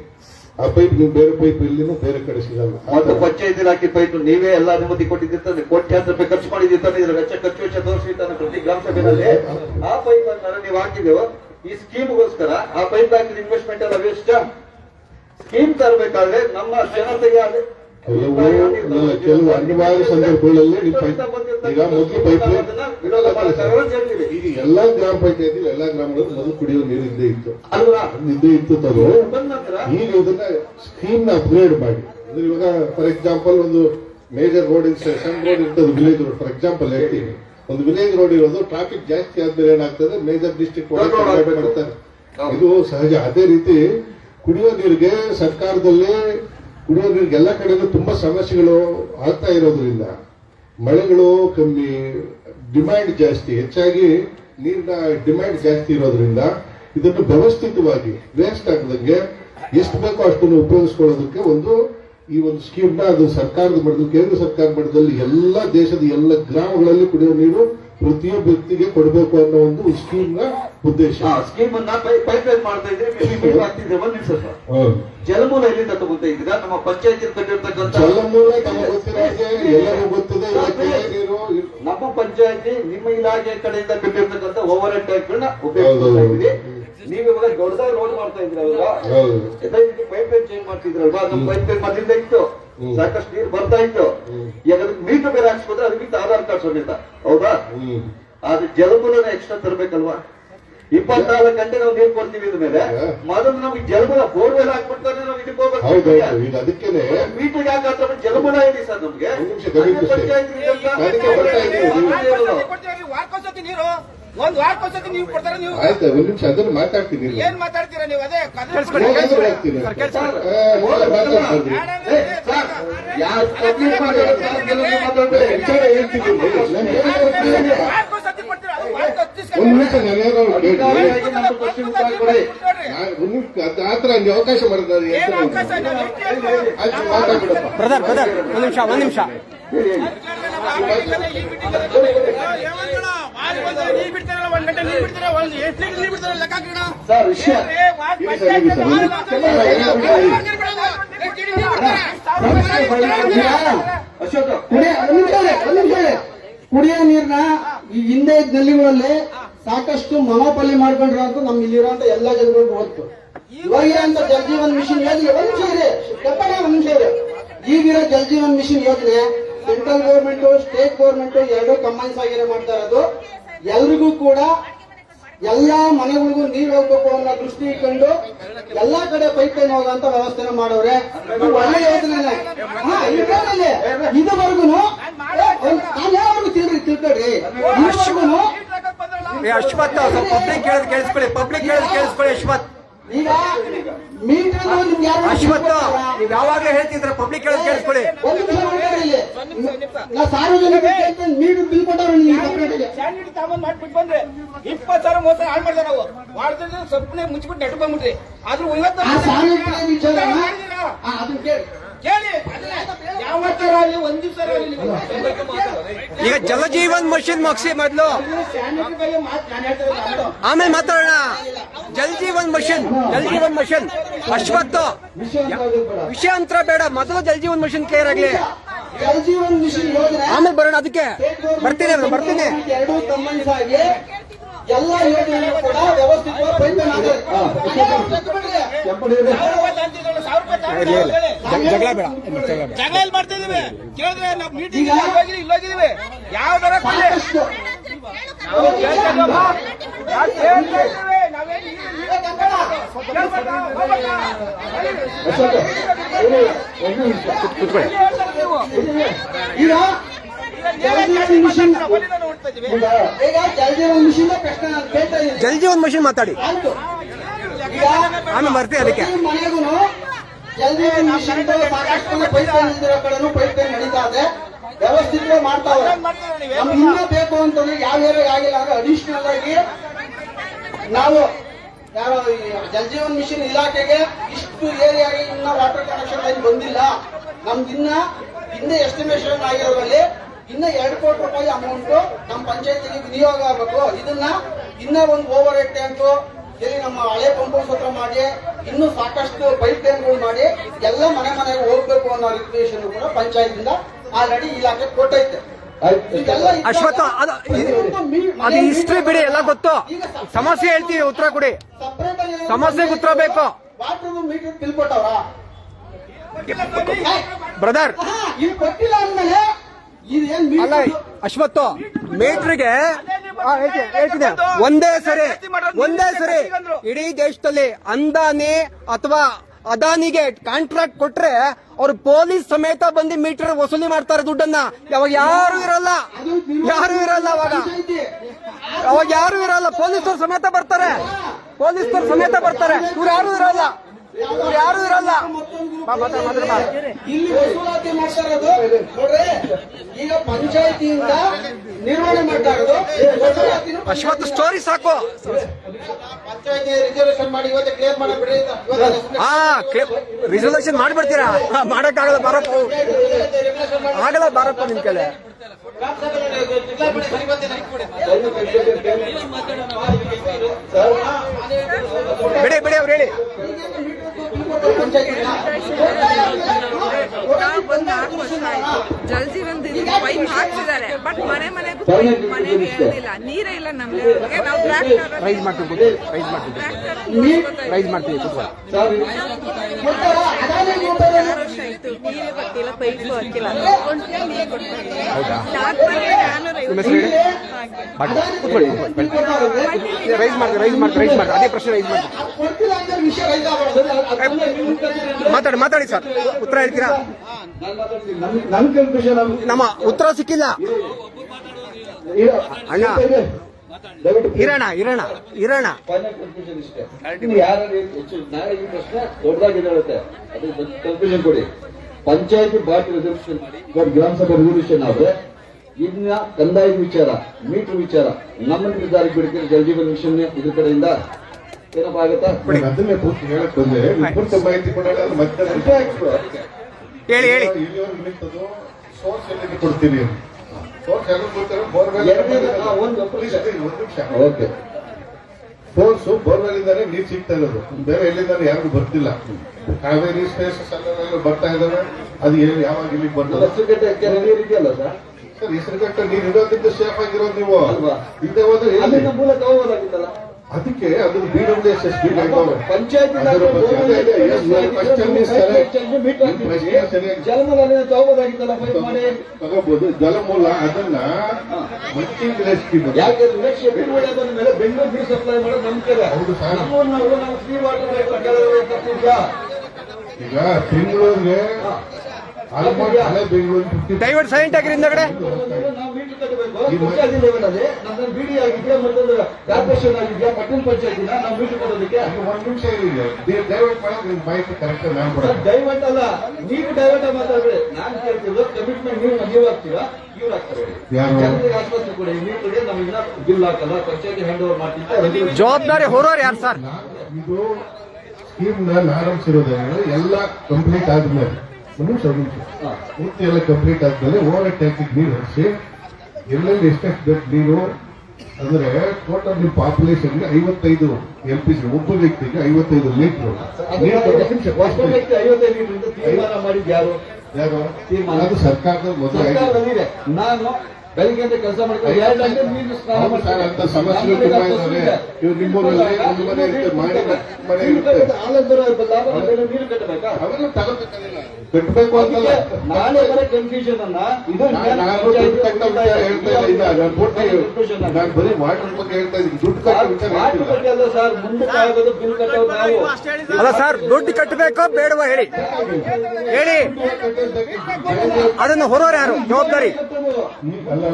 Speaker 6: ಆ ಪೈಪ್ ನೀವು ಬೇರೆ ಪೈಪ್ ಎಲ್ಲಿನೂ ಬೇರೆ ಕಡೆ ಸಿಗಲ್ಲ. ಅದು
Speaker 1: ಮತ್ತು
Speaker 6: ತರ.
Speaker 1: ಪಂಚಾಯತ್ ಇಲಾಖೆ ಪೈಪ್ ನೀವೇ ಎಲ್ಲ ಅನುಮತಿ ಕೊಟ್ಟಿದ್ದೀರ್ತಾನೆ ಕೋಟ್ಯಾಂತರ ರೂಪಾಯಿ ಖರ್ಚು ಮಾಡಿದ್ದೀರ್ತಾನೆ ಇದ್ರ ವೆಚ್ಚ ಖರ್ಚು ವೆಚ್ಚ ತೋರಿಸಿರ್ತಾನೆ ಪ್ರತಿ ಗ್ರಾಮ ಸಭೆಯಲ್ಲಿ? ಆ ಪೈಪ್ ಅನ್ನ ನೀವು ಹಾಕಿದೆವು ಈ ಸ್ಕೀಮ್ಗೋಸ್ಕರ ಆ ಪೈಪ್ ಹಾಕಿದ ಇನ್ವೆಸ್ಟ್ಮೆಂಟ್ ಎಲ್ಲ ವೇಸ್ಟ್ ಸ್ಕೀಮ್ ತರಬೇಕಾದ್ರೆ ನಮ್ಮ ಜನತೆಗೆ
Speaker 6: ಕೆಲವು ಕೆಲವು ಅನಿವಾರ್ಯ ಸಂದರ್ಭಗಳಲ್ಲಿ ಈಗ ಮೊದಲು ಪೈಪ್
Speaker 1: ಎಲ್ಲ
Speaker 6: ಈಗ ಗ್ರಾಮ ಪಂಚಾಯತಿ ಎಲ್ಲಾ ಗ್ರಾಮಗಳಲ್ಲಿ ಮೊದಲು ಕುಡಿಯೋ ನೀರು ಇದ್ದೇ ಇತ್ತು. ಇದ್ದೇ ಇತ್ತು ತಗೋ. ಈಗ ಇದನ್ನ ಸ್ಕೀಮ್ನ ಅಪ್ಗ್ರೇಡ್ ಮಾಡಿ. ಅಂದ್ರೆ ಇವಾಗ ಫಾರ್ ಎಕ್ಸಾಂಪಲ್ ಒಂದು ಮೇಜರ್ ರೋಡ್ ಸಣ್ಣ ರೋಡ್ ಇರ್ತದೆ ವಿಲೇಜ್ ರೋಡ್ ಫಾರ್ ಎಕ್ಸಾಂಪಲ್ ಹೇಳ್ತೀನಿ ಒಂದು ವಿಲೇಜ್ ರೋಡ್ ಇರೋದು ಟ್ರಾಫಿಕ್ ಜಾಸ್ತಿ ಆದ್ಮೇಲೆ ಏನಾಗ್ತದೆ? Major district. ಮಾಡ್ತಾರೆ. ಇದು ಸಹಜ. ಅದೇ ರೀತಿ ಕುಡಿಯೋ ನೀರಿಗೆ ಸರ್ಕಾರದಲ್ಲಿ ಕುಡಿಯೋ ಎಲ್ಲ ಕಡೆನೂ ತುಂಬಾ ಸಮಸ್ಯೆಗಳು ಆಗ್ತಾ ಇರೋದ್ರಿಂದ ಮಳೆಗಳು ಕಮ್ಮಿ ಡಿಮ್ಯಾಂಡ್ ಜಾಸ್ತಿ, ಹೆಚ್ಚಾಗಿ ನೀರಿನ ಡಿಮ್ಯಾಂಡ್ ಜಾಸ್ತಿ ಇರೋದ್ರಿಂದ ಇದನ್ನು ವ್ಯವಸ್ಥಿತವಾಗಿ ವೇಸ್ಟ್ ಆಗದಂಗೆ ಎಷ್ಟು ಬೇಕೋ ಅಷ್ಟನ್ನು ಉಪಯೋಗಿಸ್ಕೊಳ್ಳೋದಕ್ಕೆ ಒಂದು ಈ ಒಂದು ಸ್ಕೀಮ್ನ ಅದು ಸರ್ಕಾರದ ಮಟ್ಟದಲ್ಲಿ, ಕೇಂದ್ರ ಸರ್ಕಾರ ಮಟ್ಟದಲ್ಲಿ ಎಲ್ಲ ದೇಶದ ಎಲ್ಲ ಗ್ರಾಮಗಳಲ್ಲಿ ಕುಡಿಯೋ ನೀರು ಪ್ರತಿಯೊಬ್ಬ ವ್ಯಕ್ತಿಗೆ ಕೊಡಬೇಕು ಅನ್ನೋ ಒಂದು ಸ್ಕೀಮ್ನ ಉದ್ದೇಶ.
Speaker 1: ಸ್ಕೀಮ್ ಅನ್ನ ಮಾಡ್ತಾ ಇದ್ರೆ. ಜಲಮೂಲ ಎಲ್ಲಿಂದ ತಗೊಂತಾ ಇದ್ದೀರಾ? ನಮ್ಮ ಪಂಚಾಯಿತಿ ಕಟ್ಟಿರ್ತಕ್ಕಂಥ
Speaker 6: ಜಲಮೂಲ ಎಲ್ಲರಿಗೂ ಗೊತ್ತಿದೆ.
Speaker 1: ನಮ್ಮ ಪಂಚಾಯತಿ ನಿಮ್ಮ ಇಲಾಖೆ ಕಡೆಯಿಂದ ಕಟ್ಟಿರ್ತಕ್ಕಂಥ ಓವರ್ ಹೆಡ್ ಟ್ಯಾಂಕ್ ಗಳನ್ನ. ಉಪಯೋಗಿಸ್ತಾ ನೀವು ಇವಾಗ ದೊಡ್ಡದಾಗಿ ರೋಡ್ ಮಾಡ್ತಾ ಇದ್ರಲ್ವಾ. ಪೈಪ್ ಲೈನ್ ಚೇಂಜ್ ಮಾಡ್ತಿದ್ರಲ್ವಾ? ನಮ್ಮ ಪೈಪ್ ಲೈನ್ ಮೊದಲಿಂದ ಇತ್ತು. ಸಾಕಷ್ಟು ನೀರು ಬರ್ತಾ ಇತ್ತು. ಈಗ ಅದಕ್ಕೆ ಮೀಟರ್ ಬೇರೆ ಹಾಕ್ಸ್ಕೊಂಡ್ರೆ ಅದಕ್ಕಿಂತ ಆಧಾರ್ ಕಾರ್ಡ್ ಸಮೇತ ಹೌದಾ?
Speaker 6: ಅದು
Speaker 1: ಆದ್ರೆ ಜಲಮೂಲನ ಎಕ್ಸ್ಟ್ರಾ ತರಬೇಕಲ್ವಾ? ಇಪ್ಪತ್ನಾಲ್ಕು ಗಂಟೆ ನಾವು ನೀರು ಕೊಡ್ತೀವಿ ಇದ್ಮೇಲೆ
Speaker 6: ಮೇಲೆ
Speaker 1: ಮೊದಲು ನಮ್ಗೆ ಜಲಮೂಲ ಬೋರ್ವೆಲ್ ಹಾಕ್ಬಿಡ್ತಾರೆ ನಾವು ಇದಕ್ಕೆ ಹೋಗ್ಬೇಕು.
Speaker 6: ಅದಕ್ಕೇನೆ
Speaker 1: ಮೀಟರ್ ಯಾಕೆ ಹಾಕ್ತಾರೆ? ಜಲಮೂಲ ಇದೆ ಸರ್ ನಮ್ಗೆ? ಪಂಚಾಯತ್.
Speaker 3: ನೀರು. ಒಂದ್ ವಾರಕ್ಕೊಂದ್ಸತಿ ನೀವು ಕೊಡ್ತಾರ ನೀವು
Speaker 6: ಆಯ್ತು ಒಂದ್ ನಿಮಿಷ ಅದನ್ನ ಮಾತಾಡ್ತೀನಿ ಇಲ್ಲ.
Speaker 3: ಏನ್ ಮಾತಾಡ್ತೀರಾ ನೀವು? ಅದೇ.
Speaker 1: ಏ, ಸರ್, ಯಾರು ಕೆಲವ್ರು ಮಾತಾಡ್ತಾರೆ.
Speaker 6: ವಿಚಾರ ಹೇಳ್ತಿದ್ದೀನಿ ನಾನು ಹೇಳೋದು ಕೇಳಿ.
Speaker 3: ವಾರಕ್ಕೊಂದ್ಸತಿ ಕೊಡ್ತೀರಾ ಅದು ವಾರಕ್ಕೆ ಹತ್ತು
Speaker 6: ಒಂದ್ ನಿಮಿಷ ನಾನು ಏನಾದ್ರು ಕೇಳಿ
Speaker 1: ಅಧಿಕಾರಿಯಾಗಿ ನಮ್ಮ ಕ್ವಶನ್ ಉತ್ತರ
Speaker 6: ನಾನು ಒಂದ್ ನಿಮಿಷ ಅದ್- ಆ ಥರ ನೀವು ಅವಕಾಶ ಮಾಡಿದ್ದಾರೆ
Speaker 2: ಬ್ರದರ್ ಬ್ರದರ್ ಒಂದ್ ನಿಮಿಷ ಒಂದ್ ನಿಮಿಷ.
Speaker 1: ಅಶೋಕ್
Speaker 7: ಕುಡಿಯ. ಕುಡಿಯೋ ನೀರ್ನ ಈ ಹಿಂದೆ ಇದ್ದ ನಲ್ಲಿಗಳಲ್ಲಿ ಸಾಕಷ್ಟು ಮನೋಪಲ್ಲಿ ಮಾಡ್ಕೊಂಡ್ರ ಅಂತ ನಮ್ ಇಲ್ಲಿರುವಂತ ಎಲ್ಲಾ ಜನಗಳಿಗೂ ಗೊತ್ತು. ಅಂತ ಜಲ್ ಜೀವನ್ ಮಿಷನ್ ಯೋಜನೆ ಒಂದ್ ಕೆಪ್ಪನೇ ಇದೆ ಈಗಿರೋ ಜಲ್ ಜೀವನ್ ಮಿಷನ್ ಯೋಜನೆ ಸೆಂಟ್ರಲ್ ಗೌರ್ಮೆಂಟ್, ಸ್ಟೇಟ್ ಗೌರ್ಮೆಂಟ್ ಎರಡೂ ಕಂಬೈನ್ಸ್ ಆಗಿರೋ ಮಾಡ್ತಾ ಇರೋದು. ಎಲ್ರಿಗೂ ಕೂಡ ಎಲ್ಲಾ ಮನೆಗಳಿಗೂ ನೀರು ಹೋಗ್ಬೇಕು ಅನ್ನೋ ದೃಷ್ಟಿ ಇಟ್ಕೊಂಡು ಎಲ್ಲಾ ಕಡೆ ಪೈಪ್ ಲೈನ್ ಹೋಗುವಂತ ವ್ಯವಸ್ಥೆನ ಮಾಡೋರೆ. ಒಳ್ಳೆ ಯೋಜನೆ ಇದುವರೆಗೂ ಯಾವಾಗ ತಿಳ್ರಿ ತಿಳ್ಕೊಡ್ರಿ
Speaker 2: ಅಶ್ವತ್ ಪಬ್ಲಿಕ್ ಕೇಳೋದು ಕೇಳಿಸ್ಕೊಳ್ಳಿ ಪಬ್ಲಿಕ್ ಕೇಳೋದು ಕೇಳಿಸ್ಕೊಳ್ಳಿ, ಅಶ್ವಥ್.
Speaker 7: ಈಗ ಮೀಟರ್ ನಿಮ್ಗೆ ಯಾರು
Speaker 2: ಅಶ್ವತ್ಥ ನೀವ್ ಯಾವಾಗಲೂ ಹೇಳ್ತಿದ್ರೆ ಪಬ್ಲಿಕ್ ಕೇಳೋದು ಕೇಳಿಸ್ಕೊಳ್ಳಿ.
Speaker 7: ಒಂದು ನಿಮಿಷ ನೋಡ್ಕೊಳ್ರಿ ಇಲ್ಲಿ ನಾ ಸಾರ್ವಜನಿಕ ಮೀಟರ್ ಬಿಲ್ ಕೊಟ್ಟವ್ರು ನೀವು ಸಪ್ರೇಟ್
Speaker 3: ಸ್ಟ್ಯಾಂಡರ್ಡ್ ಮಾಡ್ಬಿಟ್ಟು ಬಂದ್ರೆ ಇಪ್ಪತ್ತು ಸಾವಿರ ಮೂವತ್ತು ಸಾವಿರ ಹಾಳು ಮಾಡ್ತಾರೆ ನಾವು. ಮಾಡಿದ್ರೆ ಸೊಪ್ಪನೆ ಮುಚ್ಚಿಬಿಟ್ಟು ನೆಟ್ಟು ಬಂದ್ಬಿಟ್ರಿ. ಆದ್ರೂ ಇವತ್ತು
Speaker 7: ಸಾರ್ವಜನಿಕ ಅದನ್ನ ಕೇಳಿ.
Speaker 3: ಕೇಳಿ. ಯಾವ ಜೀವನ್ ದಿವಸ
Speaker 2: ಈಗ ಜಲಜೀವನ್ ಮಿಷನ್ ಮುಗಿಸಿ ಮೊದಲು.
Speaker 3: ಸ್ಟ್ಯಾಂಡರ್ಡ್ ಬಗ್ಗೆ ಮಾತು ನಾನು ಹೇಳ್ತಾ
Speaker 2: ಆಮೇಲೆ ಮಾತಾಡೋಣ. ಜಲ್ ಜೀವನ್ ಮಿಷನ್ ಜಲ್ ಜೀವನ್ ಮಿಷನ್ ಅಶ್ವತ್ತು
Speaker 7: ವಿಷಯ ಅಂತ ಬೇಡ.
Speaker 2: ವಿಷಯಾಂತರ ಬೇಡ ಮೊದಲು ಜಲ್ ಜೀವನ್ ಮಿಷನ್ ಕ್ಲಿಯರ್ ಆಗ್ಲಿ.
Speaker 7: ಜಲ್ ಮಿಷನ್
Speaker 2: ಆಮೇಲೆ ಬರೋಣ ಅದಕ್ಕೆ. ಬರ್ತೀನಿ ಬರ್ತೀನಿ.
Speaker 7: ಎರಡು ಎಲ್ಲ ಯೋಜನೆಗಳು ಕೂಡ ವ್ಯವಸ್ಥಿತವಾಗಿ
Speaker 2: ಜಗಳ ಬೇಡ ಜಗಳ ಬೇಡ.
Speaker 3: ಎಲ್ಲಿ ಮಾಡ್ತಾ ಇದೀವಿ ಕೇಳಿದ್ರೆ ನಾವು ಮೀಟಿಂಗ್ ಇಲ್ಲೋಗಿದೀವಿ ಇಲ್ಲೋಗಿದೀವಿ ಯಾವ?
Speaker 7: ಈಗ ಜಲ್ ಜೀವನ್ ಮಿಷನ್ ಪ್ರಶ್ನೆ ನಾನು ಕೇಳ್ತಾ ಇದ್ದೀನಿ.
Speaker 2: ಜಲ್ ಜೀವನ್ ಮಿಷನ್ ಮಾತಾಡಿ.
Speaker 7: ಆಯ್ತು. ಈಗ
Speaker 2: ಆಮೇಲೆ ಬರ್ತೀವಿ ಅದಕ್ಕೆ.
Speaker 7: ಮನೆಗೂನು ಜಲ್ ಜೀವನ್ ಮಿಷನ್ ಸಾಕಷ್ಟು ಪೈಪ್ ಲೈನ್ ಇರೋ ಕಡೆನೂ ಪೈಪ್ ಲೈನ್ ನಡೀತಾ ಇದೆ. ವ್ಯವಸ್ಥಿತವಾಗಿ ಮಾಡ್ತಾವ್ರೆ? ನಮ್ಗೆ ಇನ್ನೂ ಬೇಕು ಅಂತಂದ್ರೆ ಯಾವ ಏರಿಯಾ ಆಗಿಲ್ಲ ಅಂದ್ರೆ ಅಡಿಷನಲ್ ಆಗಿ ನಾವು ಯಾರು ಜಲ್ ಜೀವನ್ ಮಿಷನ್ ಇಲಾಖೆಗೆ ಇಷ್ಟು ಏರಿಯಾಗೆ ಇನ್ನ ವಾಟರ್ ಕನೆಕ್ಷನ್ ಲೈನ್ ಬಂದಿಲ್ಲ. ನಮ್ಗಿನ್ನ ಹಿಂದೆ ಎಸ್ಟಿಮೇಷನ್ ಆಗಿರೋದ್ರಲ್ಲಿ ಇನ್ನ ಎರಡು ಕೋಟಿ ರೂಪಾಯಿ ಅಮೌಂಟ್ ನಮ್ಮ ಪಂಚಾಯತಿಗೆ ವಿನಿಯೋಗ ಆಗಬೇಕು. ಇದನ್ನ ಇನ್ನ ಒಂದು ಓವರ್ ಹೆಡ್ ಟ್ಯಾಂಕ್ ಇಲ್ಲಿ ನಮ್ಮ ಹಳೆ ಪಂಪ್ ಹತ್ರ ಮಾಡಿ ಇನ್ನೂ ಸಾಕಷ್ಟು ಪೈಪ್ ಲೈನ್ಗಳು ಮಾಡಿ ಎಲ್ಲ ಮನೆ ಮನೆಗೆ ಹೋಗ್ಬೇಕು ಅನ್ನೋ ರಿಕ್ವೇಷನ್ ಕೂಡ ಪಂಚಾಯತಿಂದ ಆಲ್ರೆಡಿ ಇಲಾಖೆ ಕೊಟ್ಟೈತೆ.
Speaker 2: ಅಶ್ವತ್ಥ ಅದು ಹಿಸ್ಟ್ರಿ ಬಿಡಿ ಎಲ್ಲ ಗೊತ್ತು. ಸಮಸ್ಯೆ ಹೇಳ್ತೀವಿ ಉತ್ತರ ಕೊಡಿ. ಸಮಸ್ಯೆಗೆ ಉತ್ತರ ಬೇಕು.
Speaker 7: ವಾಟರ್ ಮೀಟರ್ ಬಿಲ್ ಕೊಟ್ಟವ್ರ
Speaker 2: ಬ್ರದರ್
Speaker 7: ಇದು ಕೊಟ್ಟಿಲ್ಲ ಅಂದ್ಮೇಲೆ
Speaker 2: ಅಲ್ಲ ಅಶ್ವತ್ತು ಮೀಟ್ರಿಗೆ. ಒಂದೇ ಸರಿ ಒಂದೇ ಸರಿ. ಇಡೀ ದೇಶದಲ್ಲಿ ಅಂದಾನಿ ಅಥವಾ ಅದಾನಿಗೆ ಕಾಂಟ್ರಾಕ್ಟ್ ಕೊಟ್ರೆ ಅವ್ರು ಪೊಲೀಸ್ ಸಮೇತ ಬಂದು ಮೀಟರ್ ವಸೂಲಿ ಮಾಡ್ತಾರೆ ದುಡ್ಡನ್ನ. ಯಾವಾಗ ಯಾರು ಇರಲ್ಲ. ಯಾರು ಇರಲ್ಲ ಅವಾಗ.
Speaker 7: ಯಾವಾಗ
Speaker 2: ಅವಾಗ ಯಾರು ಇರಲ್ಲ. ಪೊಲೀಸರು ಸಮೇತ ಬರ್ತಾರೆ. ಪೊಲೀಸರು ಸಮೇತ ಬರ್ತಾರೆ. ಇವ್ರು ಯಾರು ಇರಲ್ಲ. ಇವ್ರು ಯಾರು ಇರಲ್ಲ.
Speaker 7: ಇಲ್ಲಿ ವಸೂಲಾತಿ ಮಾಡ್ತಾ ಇರೋದು ನೋಡ್ರಿ ಈಗ ಪಂಚಾಯತಿಯಿಂದ ನಿರ್ವಹಣೆ ಮಾಡ್ತಾ ಇರೋದು
Speaker 2: ಅಶ್ವತ್ ಸ್ಟೋರಿ ಸಾಕು.
Speaker 7: ಪಂಚಾಯತಿ ರಿಸರ್ವೇಶನ್ ಮಾಡಿ ಇವತ್ತು ಕ್ಲಿಯರ್ ಮಾಡಬಿಡ್ರಿ.
Speaker 2: ಹಾ ರಿಸರ್ವೇಶನ್ ಮಾಡ್ಬಿಡ್ತೀರಾ? ಹಾ, ಮಾಡಕ್ಕಾಗಲ್ಲ ಬಾರಪ್ಪ. ಆಗಲ್ಲ ಬಾರಪ್ಪ ನಿಮ್ ಕೈಲಿ. ಬಿಡಿ ಬಿಡಿ ಅವ್ರು ಹೇಳಿ
Speaker 8: ಜಲ್ ಜೀವನ್ ಪೈಪ್ ಹಾಕ್ತಿದ್ದಾರೆ ಬಟ್ ಮನೆ ಮನೆಗೂ ಪೈಪ್ ಮನೆಗೆ ಹೇಳ್ತಿಲ್ಲ ನೀರೇ ಇಲ್ಲ ನಮ್ಗೆ ನಾವು ಟ್ರ್ಯಾಕ್ಟರ್
Speaker 2: ರೈಸ್ ಮಾಡ್ತೀವಿ ರೈಸ್ ಮಾಡ್ತೀವಿ ರೈಸ್ ಮಾಡ್ತೀವಿ
Speaker 8: ಆರು ವರ್ಷ ಆಯ್ತು ನೀರೇ ಬರ್ತಿಲ್ಲ ಪೈಪ್ ಹಾಕಿಲ್ಲ ನೀರು ಕೊಡ್ತಾರೆ
Speaker 2: ರೈಸ್ ರೈಸ್ ರೈಸ್ ಅದೇ ಪ್ರಶ್ನೆ ರೈಸ್ ಮಾತಾಡಿ ಮಾತಾಡಿ ಸರ್ ಉತ್ತರ ಹೇಳ್ತೀರಾ? ನಮ್ಮ ಉತ್ತರ ಸಿಕ್ಕಿಲ್ಲ. ಅಣ್ಣ ಇರೋಣ ಇರೋಣ ಇರೋಣ
Speaker 1: ಕನ್ಫ್ಯೂಷನ್ ಕೊಡಿ ಪಂಚಾಯತಿ ಬಾಟ್ ಗ್ರಾಮ ಸಭೆ ರೆಸಲ್ಯೂಷನ್ ಆದ್ರೆ ಇನ್ನ ಕಂದಾಯ ವಿಚಾರ ಮೀಟರ್ ವಿಚಾರ ನಮ್ಮ ನಿರ್ಧಾರಕ್ಕೆ ಬಿಡ್ತೀರಿ ಜಲ್ ಜೀವನ್ ಮಿಷನ್ ಇದ್ರ ಕಡೆಯಿಂದ ಏನಪ್ಪ ಆಗುತ್ತಾ
Speaker 6: ಅದನ್ನೇ ಪೂರ್ತಿ ಹೇಳಕ್ ಬಂದೆ. ಪೂರ್ತಿ ಮಾಹಿತಿ ಮತ್ತೆ
Speaker 2: ಹೇಳಿ ಹೇಳಿ.
Speaker 6: ನಿಂತದ್ದು ಸೋರ್ಸ್ ಎಲ್ಲಿಗೆ ಸೋರ್ಸ್ ಎಲ್ಲ ಕೊಡ್ತಾರೆ? ಬೋರ್ವೆಲ್
Speaker 1: ಒಂದು
Speaker 6: ನಿಮಿಷ.
Speaker 1: ಓಕೆ.
Speaker 6: ಸೋರ್ಸ್ ಬೋರ್ವೆಲ್ ಇಂದಾನೆ ನೀರು ಸಿಗ್ತಾ ಇರೋದು. ಬೇರೆ ಎಲ್ಲಿದ್ದಾರೆ ಯಾರಿಗೂ ಬರ್ತಿಲ್ಲ. ಕಾವೇರಿ ಸ್ಪೇಸಸ್ ಎಲ್ಲ ಬರ್ತಾ ಇದಾವೆ. ಅದು ಯಾವಾಗ ಇಲ್ಲಿಗೆ ಬರ್ತದೆ
Speaker 1: ಇದೆಯಲ್ಲ ಸರ್?
Speaker 6: ಸರ್ ಹೆಸರುಗಟ್ಟ ನೀರು ಇರೋದ್ರಿಂದ ಸೇಫ್ ಆಗಿರೋದು ನೀವು.
Speaker 1: ಅಲ್ವಾ?
Speaker 6: ಇಲ್ಲದೆ ಹೋದ್ರೆ ಎಲ್ಲಿ?
Speaker 1: ಅಲ್ಲಿಂದ ಮೂಲ ತಗೋಬೋದಾಗಿತ್ತಲ್ಲ
Speaker 6: ಅದಕ್ಕೆ ಅದು B W S S B
Speaker 1: ಪಂಚಾಯತಿ ಜಲಮಲ ತಗೋಬೋದಾಗಿತ್ತಲ್ಲ? ಪೈಪ್ ಮಾಡಿ
Speaker 6: ತಗೋಬಹುದು ಜಲಮೂಲ ಅದನ್ನ
Speaker 1: ಮೇಲೆ ಬೆಂಗಳೂರು ನೀರು ಸಪ್ಲೈ ಮಾಡೋದು ನಮ್ ಕಡೆ
Speaker 6: ಹೌದು ಸರ್.
Speaker 1: ನಮ್ಮನ್ನ ನಾವು ನಾವು ಫ್ರೀ ವಾಟರ್ ಬೇಕು
Speaker 6: ಈಗ ಬೆಂಗಳೂರಿಗೆ
Speaker 2: ದಯವಿಟ್ಟು ಸೈಲೆಂಟ್ ಆಗಿರಿ ಹಿಂದಗಡೆ.
Speaker 1: ಬಿಡಿ ಆಗಿದೆಯಾ ಮತ್ತೊಂದು ಕಾರ್ಪೊರೇಷನ್ ಆಗಿದೆಯಾ ಪಟ್ಟಣ ಪಂಚಾಯತಿನ ನಾವು ಮೀಟರ್ ಕೊಡೋದಕ್ಕೆ?
Speaker 6: ಒಂದು ನಿಮಿಷ ಇದೆ ದಯವಿಟ್ಟು ಮಾಡೋದು ನಿಮ್ ಮಾಹಿತಿ ಕರೆಕ್ಟ್ ನಾನು ಕೊಡೋದು.
Speaker 1: ಅಲ್ಲ ನೀವು ನಾನು ಕಮಿಟ್ಮೆಂಟ್ ನೀವು ನೀವು ಹಾಕ್ತೀರಾ ಇವ್ರು ಹಾಕ್ತಾರೆ
Speaker 6: ಯಾರು?
Speaker 1: ಜನರಿಗೆ ಆಶ್ವಾಸನೆ ಕೊಡಿ ಮೀಟರ್ಗೆ ನಾವು ಬಿಲ್ ಹಾಕಲ್ಲ ಪಂಚಾಯತಿ ಹ್ಯಾಂಡ್ ಓವರ್ ಮಾಡ್ತಿದ್ದೆ
Speaker 2: ಜವಾಬ್ದಾರಿ ಹೊರೋರು ಯಾರು ಸರ್?
Speaker 6: ಇದು ಸ್ಕೀಮ್ನ ಆರಂಭಿಸಿರೋದ್ರಿಂದ ಎಲ್ಲ ಕಂಪ್ಲೀಟ್ ಆದ್ಮೇಲೆ. ಒಂದು ನಿಮಿಷ ಒಂದು ನಿಮಿಷ ಪೂರ್ತಿ ಎಲ್ಲ ಕಂಪ್ಲೀಟ್ ಆದ್ಮೇಲೆ ಓವರ್ ಟ್ಯಾಂಕಿಗೆ ನೀರು ಹರಿಸಿ ಎಲ್ಲೆಲ್ಲಿ ಎಷ್ಟೆಷ್ಟು ಬೇಕು ನೀರು ಅಂದ್ರೆ ಟೋಟಲ್ ನಿಮ್ಮ ಪಾಪ್ಯುಲೇಷನ್ಗೆ ಐವತ್ತೈದು ಎಂ ಪಿ ಸಿ ಒಬ್ಬ ವ್ಯಕ್ತಿಗೆ ಐವತ್ತೈದು ಲೀಟರ್
Speaker 1: ಯಾರು.
Speaker 6: ಅದು ಸರ್ಕಾರದ ಮೊದಲು
Speaker 1: ನಾನು ಕೆಲಸ ಬರೋ ಕಟ್ಟಬೇಕಾ?
Speaker 6: ಅಂತಲ್ಲ
Speaker 1: ಕನ್ಫ್ಯೂಷನ್ ಅನ್ನ ಇದು
Speaker 6: ನಾನು ವಾಟರ್ ಬಗ್ಗೆ ಹೇಳ್ತಾ ಇದ್ದೀನಿ. ದುಡ್ಡು ಕಟ್ಟೋ
Speaker 1: ಅಲ್ಲ ಸರ್? ಮುಂದಕ್ಕೆ ಆಗೋದು ಬಿಲ್ ಕಟ್ಟೋದು ನಾವು.
Speaker 2: ಅಲ್ಲ ಸರ್ ದುಡ್ಡು ಕಟ್ಟಬೇಕೋ ಬೇಡವಾ ಹೇಳಿ. ಹೇಳಿ. ಅದನ್ನು ಹೊರೋರು ಯಾರು? ಜವಾಬ್ದಾರಿ.
Speaker 6: ಬೇರೆ-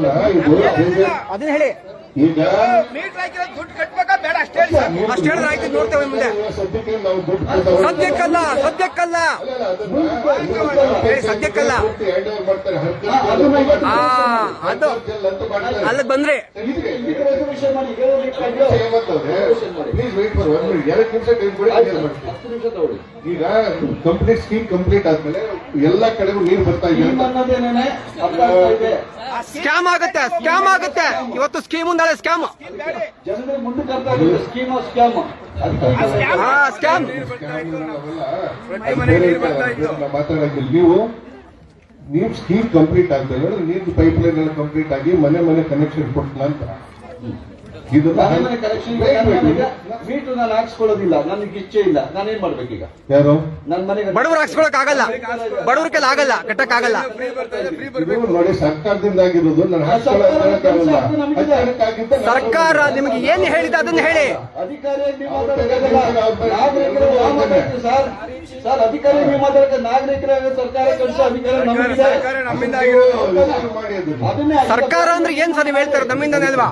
Speaker 2: ಅದನ್ನ ಹೇಳಿ.
Speaker 6: ಈಗ
Speaker 3: ಮೀಟರ್ ಹಾಕಿರೋ ದುಡ್ಡು ಕಟ್ಬೇಕಾ? ಬೇಡ ಅಷ್ಟೇ ಹೇಳಿ ಸರ್.
Speaker 2: ಅಷ್ಟು ಆಯ್ತು ನೋಡ್ತೇವೆ ಮುಂದೆ.
Speaker 6: ಸದ್ಯಕ್ಕೆ ನಾವು ದುಡ್ಡು ಕೊಡ್ತಾ
Speaker 2: ಸದ್ಯಕ್ಕಲ್ಲ ಸದ್ಯಕ್ಕಲ್ಲ. ಅದು ಅಲ್ಲಿಗೆ ಬಂದ್ರಿ.
Speaker 6: ಈಗ ಕಂಪ್ಲೀಟ್ ಸ್ಕೀಮ್ ಕಂಪ್ಲೀಟ್ ಆದ್ಮೇಲೆ ಎಲ್ಲಾ ಕಡೆಗೂ ನೀರು ಬರ್ತಾ ಇದೆ
Speaker 2: ಸ್ಕ್ಯಾಮ್ ಆಗುತ್ತೆ ಸ್ಕ್ಯಾಮ್ ಆಗುತ್ತೆ. ಇವತ್ತು ಸ್ಕೀಮ್ ನಾಳೆ ಸ್ಕ್ಯಾಮ್.
Speaker 6: ನೀವು ನೀವು ಸ್ಕೀಮ್ ಕಂಪ್ಲೀಟ್ ಆಗ್ತದೆ ನೀರು ಪೈಪ್ ಲೈನ್ ಎಲ್ಲ ಕಂಪ್ಲೀಟ್ ಆಗಿ ಮನೆ ಮನೆ ಕನೆಕ್ಷನ್ ಕೊಟ್ಟ ನಂತರ ಇದು
Speaker 1: ಮೀಟರ್ ನಾನು ಹಾಕ್ಸ್ಕೊಳ್ಳೋದಿಲ್ಲ. ನನಗೆ ಇಚ್ಛೆ ಇಲ್ಲ. ನಾನೇನ್ ಮಾಡ್ಬೇಕೀಗ
Speaker 6: ಯಾರು?
Speaker 1: ನನ್ನ ಮನೆಗೆ
Speaker 2: ಬಡವರು ಹಾಕ್ಸ್ಕೊಳಕ್ ಆಗಲ್ಲ. ಬಡವ್ರ ಕೆಲ ಆಗಲ್ಲ. ಕಟ್ಟಕ್ ಆಗಲ್ಲ
Speaker 6: ನೋಡಿ ಸರ್ಕಾರದಿಂದ ಆಗಿರೋದು ನಾನು ಹಾಕ್ಕೊಳ್ಳೋಕ್ಕಾಗಲ್ಲ
Speaker 2: ಸರ್ಕಾರ ನಿಮಗೆ ಏನ್ ಹೇಳಿದೆ ಅದನ್ನ ಹೇಳಿ.
Speaker 1: ಅಧಿಕಾರಿ ಸರ್ ಸರ್ ಅಧಿಕಾರಿ ನೀವು ಮಾತಾಡಕ್ಕೆ ನಾಗರಿಕರ ಸರ್ಕಾರ ಕಳಿಸೋ ಅಧಿಕಾರ ನಮ್ಮಿಂದ.
Speaker 2: ಸರ್ಕಾರ ಅಂದ್ರೆ ಏನ್ ಸರ್ ನೀವು ಹೇಳ್ತಾರೆ ನಮ್ಮಿಂದನೇ ಅಲ್ವಾ?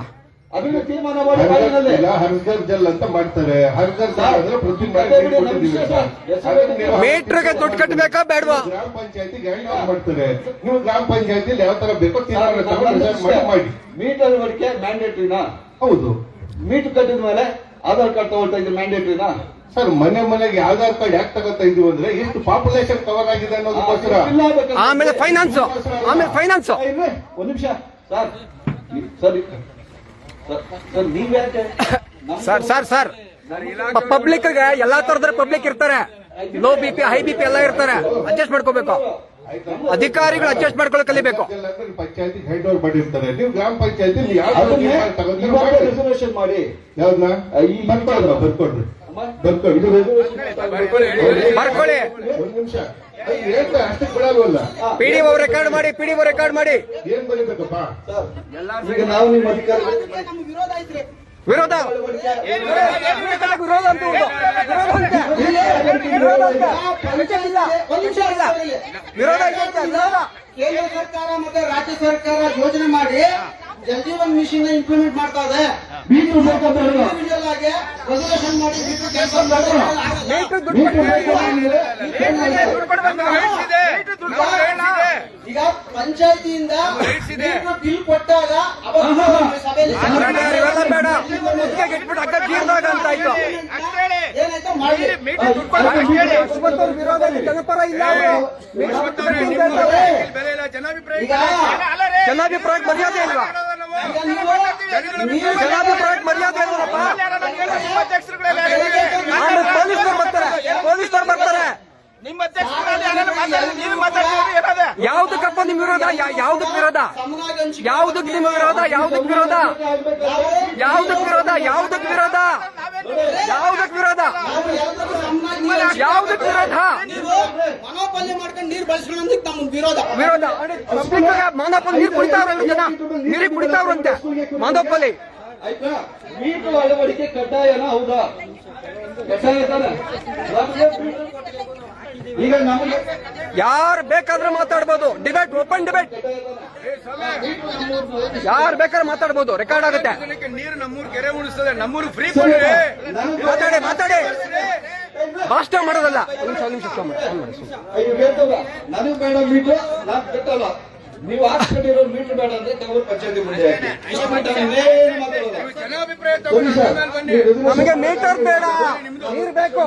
Speaker 1: ಅದನ್ನ ತೀರ್ಮಾನ ಮಾಡಿ.
Speaker 6: ಈಗ ಹರ್ಗರ್ ಜಲ್ ಅಂತ ಮಾಡ್ತಾರೆ. ಹರ್ಗರ್ ಜಲ್ ಅಂದ್ರೆ ಪ್ರತಿ
Speaker 2: ಮೀಟ್ರಿಗೆ ದುಡ್ಡು ಕಟ್ಟಬೇಕಾ ಬೇಡವಾ?
Speaker 6: ಗ್ರಾಮ ಪಂಚಾಯತಿಗೆ ಹ್ಯಾಂಡ್ ಓವರ್ ಮಾಡ್ತಾರೆ. ನೀವು ಗ್ರಾಮ ಪಂಚಾಯತಿಲಿ ಯಾವ ತರ ಬೇಕೋ ತೀರ್ಮಾನ ತಗೊಂಡು ಮಾಡಿ
Speaker 1: ಮೀಟರ್ ಅಳವಡಿಕೆ ಮ್ಯಾಂಡೇಟ್ರಿನಾ
Speaker 6: ಹೌದು.
Speaker 1: ಮೀಟರ್ ಕಟ್ಟಿದ ಮೇಲೆ ಆಧಾರ್ ಕಾರ್ಡ್ ತಗೊಳ್ತಾ ಇದ್ರೆ ಮ್ಯಾಂಡೇಟ್ರಿನಾ
Speaker 6: ಸರ್ ಮನೆ ಮನೆಗೆ ಆಧಾರ್ ಕಾರ್ಡ್ ಯಾಕೆ ತಗೋತಾ ಇದೀವಿ ಅಂದ್ರೆ ಎಷ್ಟು ಪಾಪ್ಯುಲೇಷನ್ ಕವರ್ ಆಗಿದೆ ಅನ್ನೋದಕ್ಕೋಸ್ಕರ.
Speaker 2: ಆಮೇಲೆ ಫೈನಾನ್ಸ್ ಆಮೇಲೆ ಫೈನಾನ್ಸ್
Speaker 1: ಒಂದ್ ನಿಮಿಷ. Sir sir sir sir
Speaker 2: sir sir. Sir ಪಬ್ಲಿಕ್ಗೆ ಎಲ್ಲಾ ತರದ ಪಬ್ಲಿಕ್ ಇರ್ತಾರೆ. Low B P high B P ಎಲ್ಲ ಇರ್ತಾರೆ. ಅಡ್ಜಸ್ಟ್ ಮಾಡ್ಕೋಬೇಕು. ಅಧಿಕಾರಿಗಳು ಅಡ್ಜಸ್ಟ್ ಮಾಡ್ಕೊಳ್ಳೋ ಕಲಿಬೇಕು.
Speaker 6: ಪಂಚಾಯತಿ ಹೆಡ್ ಅವ್ರು ಮಾಡಿರ್ತಾರೆ ನೀವು ಗ್ರಾಮ ಪಂಚಾಯತಿ
Speaker 1: ಮಾಡಿ
Speaker 6: ಯಾವ್ದನ್ನ
Speaker 2: ಬರ್ಕೊಳ್ಳಿ.
Speaker 6: ಒಂದ್ ನಿಮಿಷ ಅಷ್ಟಕ್ಕೆ ಬಿಡಲ್ವಲ್ಲ
Speaker 2: ಪಿ ರೆಕಾರ್ಡ್ ಮಾಡಿ ಪಿಡಿಒ ರೆಕಾರ್ಡ್ ಮಾಡಿ.
Speaker 6: ಏನ್ ಬರೀಬೇಕಪ್ಪ?
Speaker 1: ಈಗ ನಾವು ನಿಮ್ಮ ಅಧಿಕಾರಿಗಳು
Speaker 2: ವಿರೋಧ ವಿರೋಧ? ಅಂತೆ, ವಿರೋಧ
Speaker 7: ಕೇಂದ್ರ ಸರ್ಕಾರ ಮತ್ತೆ ರಾಜ್ಯ ಸರ್ಕಾರ ಯೋಜನೆ ಮಾಡಿ ಜಲಜೀವನ್ ಮಿಷನ್ ಇಂಪ್ಲಿಮೆಂಟ್ ಮಾಡ್ತಾ ಇದೆ. ಇಂಡಿವಿಜುವಲ್ ಆಗಿ ರೆಸಲ್ಯೂಷನ್ ಮಾಡಿ ಕೆಲಸ. ಈಗ ಪಂಚಾಯತಿಯಿಂದ ಬಿಲ್ ಕೊಟ್ಟಾಗ ಏನಾಯ್ತು? ಮಾಡಿ. ಈಗ
Speaker 2: ಜನಾಭಿಪ್ರಾಯಕ್ಕೆ ಮರ್ಯಾದೆ ಇಲ್ವಾ?
Speaker 7: ನೀವು
Speaker 2: ಜನಾಭಿಪ್ರಾಯಕ್ಕೆ ಮರ್ಯಾದೆ ಇಲ್ವಪ್ಪ ಆಮೇಲೆ ಪೊಲೀಸರು ಬರ್ತಾರೆ ಪೊಲೀಸರು ಬರ್ತಾರೆ ಯಾವ್ದಕ್ಕಪ್ಪ ನಿಮ್ ವಿರೋಧ? ಯಾವ್ದಕ್ ವಿರೋಧ? ಯಾವ್ದಕ್ ನಿಮ್ ವಿರೋಧ? ಯಾವ್ದಕ್ ವಿರೋಧ? ಯಾವ್ದಕ್ ವಿರೋಧ? ಯಾವ್ದಕ್ ವಿರೋಧ ಯಾವ್ದಕ್ ವಿರೋಧ ಯಾವ್ದಕ್ ವಿರೋಧ?
Speaker 7: ನೀವು ಮಾಡ್ಕೊಂಡು ನೀರು ಬಳಸ್ಕೊಳ್ಳೋದಕ್ಕೆ ನಮ್ಮ ವಿರೋಧ.
Speaker 2: ವಿರೋಧ. ಪಬ್ಲಿಕ್ ಮಾನಪ್ಪಲ್ಲಿ ನೀರು ಕುಡಿತಾವ್ರಂತೆ ಜನ? ನೀರಿಗೆ ಕುಡಿತಾವ್ರಂತೆ. ಮಾನಪ್ಪಲ್ಲಿ
Speaker 1: ಆಯ್ತಾ? ಮೀಟರ್ ಅಳವಡಿಕೆ ಕಡ್ಡಾಯನ ಹೌದಾ? ಕಡ್ಡಾಯ ಈಗ ನಮಗೆ
Speaker 2: ಯಾರು ಬೇಕಾದ್ರೆ ಮಾತಾಡ್ಬೋದು. Debate open debate. ಯಾರು ಬೇಕಾದ್ರೆ ಮಾತಾಡ್ಬೋದು. ರೆಕಾರ್ಡ್ ಆಗುತ್ತೆ.
Speaker 3: ನೀರು ನಮ್ಮೂರು ಕೆರೆ ಉಳಿಸ್ತದೆ ನಮ್ಮೂರು ಫ್ರೀ
Speaker 2: ಮಾತಾಡಿ ಮಾತಾಡಿ. ಭಾಷಣ ಮಾಡೋದಲ್ಲ. ನಿಮಿಷ ನಿಮಿಷ
Speaker 1: ನನಗೆ ಬೇಡ ಮೀಟರ್ ನಾನ್ ನೀವು ಹಾಕ್ಸ್ಕೊಂಡಿರೋ ಮೀಟರ್ ಬೇಡ ಅಂದ್ರೆ ಪಂಚಾಯತಿ ಮುಂದೆ
Speaker 2: ನಮಗೆ ಮೀಟರ್ ಬೇಡ. ನೀರ್ ಬೇಕು.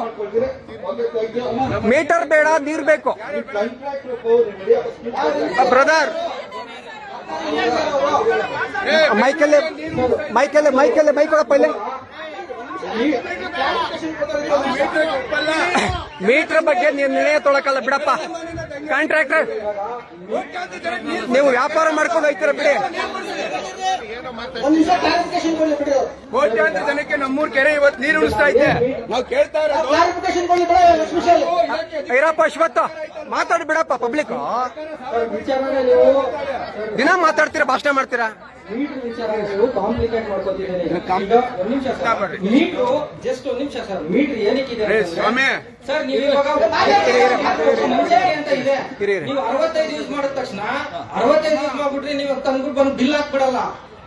Speaker 2: ಮೀಟರ್ ಬೇಡ ನೀರ್ ಬೇಕು. ಬ್ರದರ್. ಮೈಕಲ್ಲೇ ಮೈಕಲ್ಲೇ ಮೈಕಲ್ಲೇ ಮೈಕೊಡಪ್ಪ ಕೊಡಪ್ಪ ಇಲ್ಲಿ. ಮೀಟರ್ ಬಗ್ಗೆ ನೀವು ನಿರ್ಣಯ ತೊಳಕಲ್ಲ ಬಿಡಪ್ಪ. ಕಾಂಟ್ರಾಕ್ಟರ್ ನೀವು ವ್ಯಾಪಾರ ಮಾಡ್ಕೊಂಡು ಹೋಗ್ತೀರ ಬಿಡಿ.
Speaker 3: ಕೋಟ್ಯಾಂತರ ಜನಕ್ಕೆ ನಮ್ಮೂರ್ ಕೆರೆ ಇವತ್ತು ನೀರು ಉಳಿಸ್ತಾ ಇದ್ದೆ ನಾವು ಕೇಳ್ತಾ ಇರೋದು
Speaker 2: ಐರಪ್ಪ ಅಶ್ವತ್ಥ ಮಾತಾಡಿ ಬಿಡಪ್ಪ ಪಬ್ಲಿಕ್ ದಿನ ಮಾತಾಡ್ತೀರಾ ಭಾಷಣ ಮಾಡ್ತೀರಾ?
Speaker 4: ಮೀಟರ್ ವಿಚಾರ ನೀವು ಕಾಂಪ್ಲಿಕೇಟ್ ಮಾಡ್ಕೋತಿದ್ದೀರಿ ಈಗ ಒಂದ್ ನಿಮಿಷ ಸರ್ ಮೀಟ್ರು ಜಸ್ಟ್ ಒಂದ್ ನಿಮಿಷ ಸರ್ ಮೀಟರ್ ಏನಕ್ಕಿದೆ
Speaker 3: ಏ,
Speaker 4: ಸರ್ ನೀವು ಇವಾಗ ಮುಂಚೆ ಅಂತ ಇದೆ.
Speaker 2: ಇರಿ, ಇರಿ.
Speaker 4: ನೀವು ಅರವತ್ತೈದು ಯೂಸ್ ಮಾಡಿದ ತಕ್ಷಣ ಅರವತ್ತೈದು ಯೂಸ್ ಮಾಡ್ಬಿಟ್ರೆ ನೀವು ತಂದ್ಬಿಟ್ಟು ಬಂದು ಬಿಲ್ ಹಾಕ್ಬಿಡಲ್ಲ.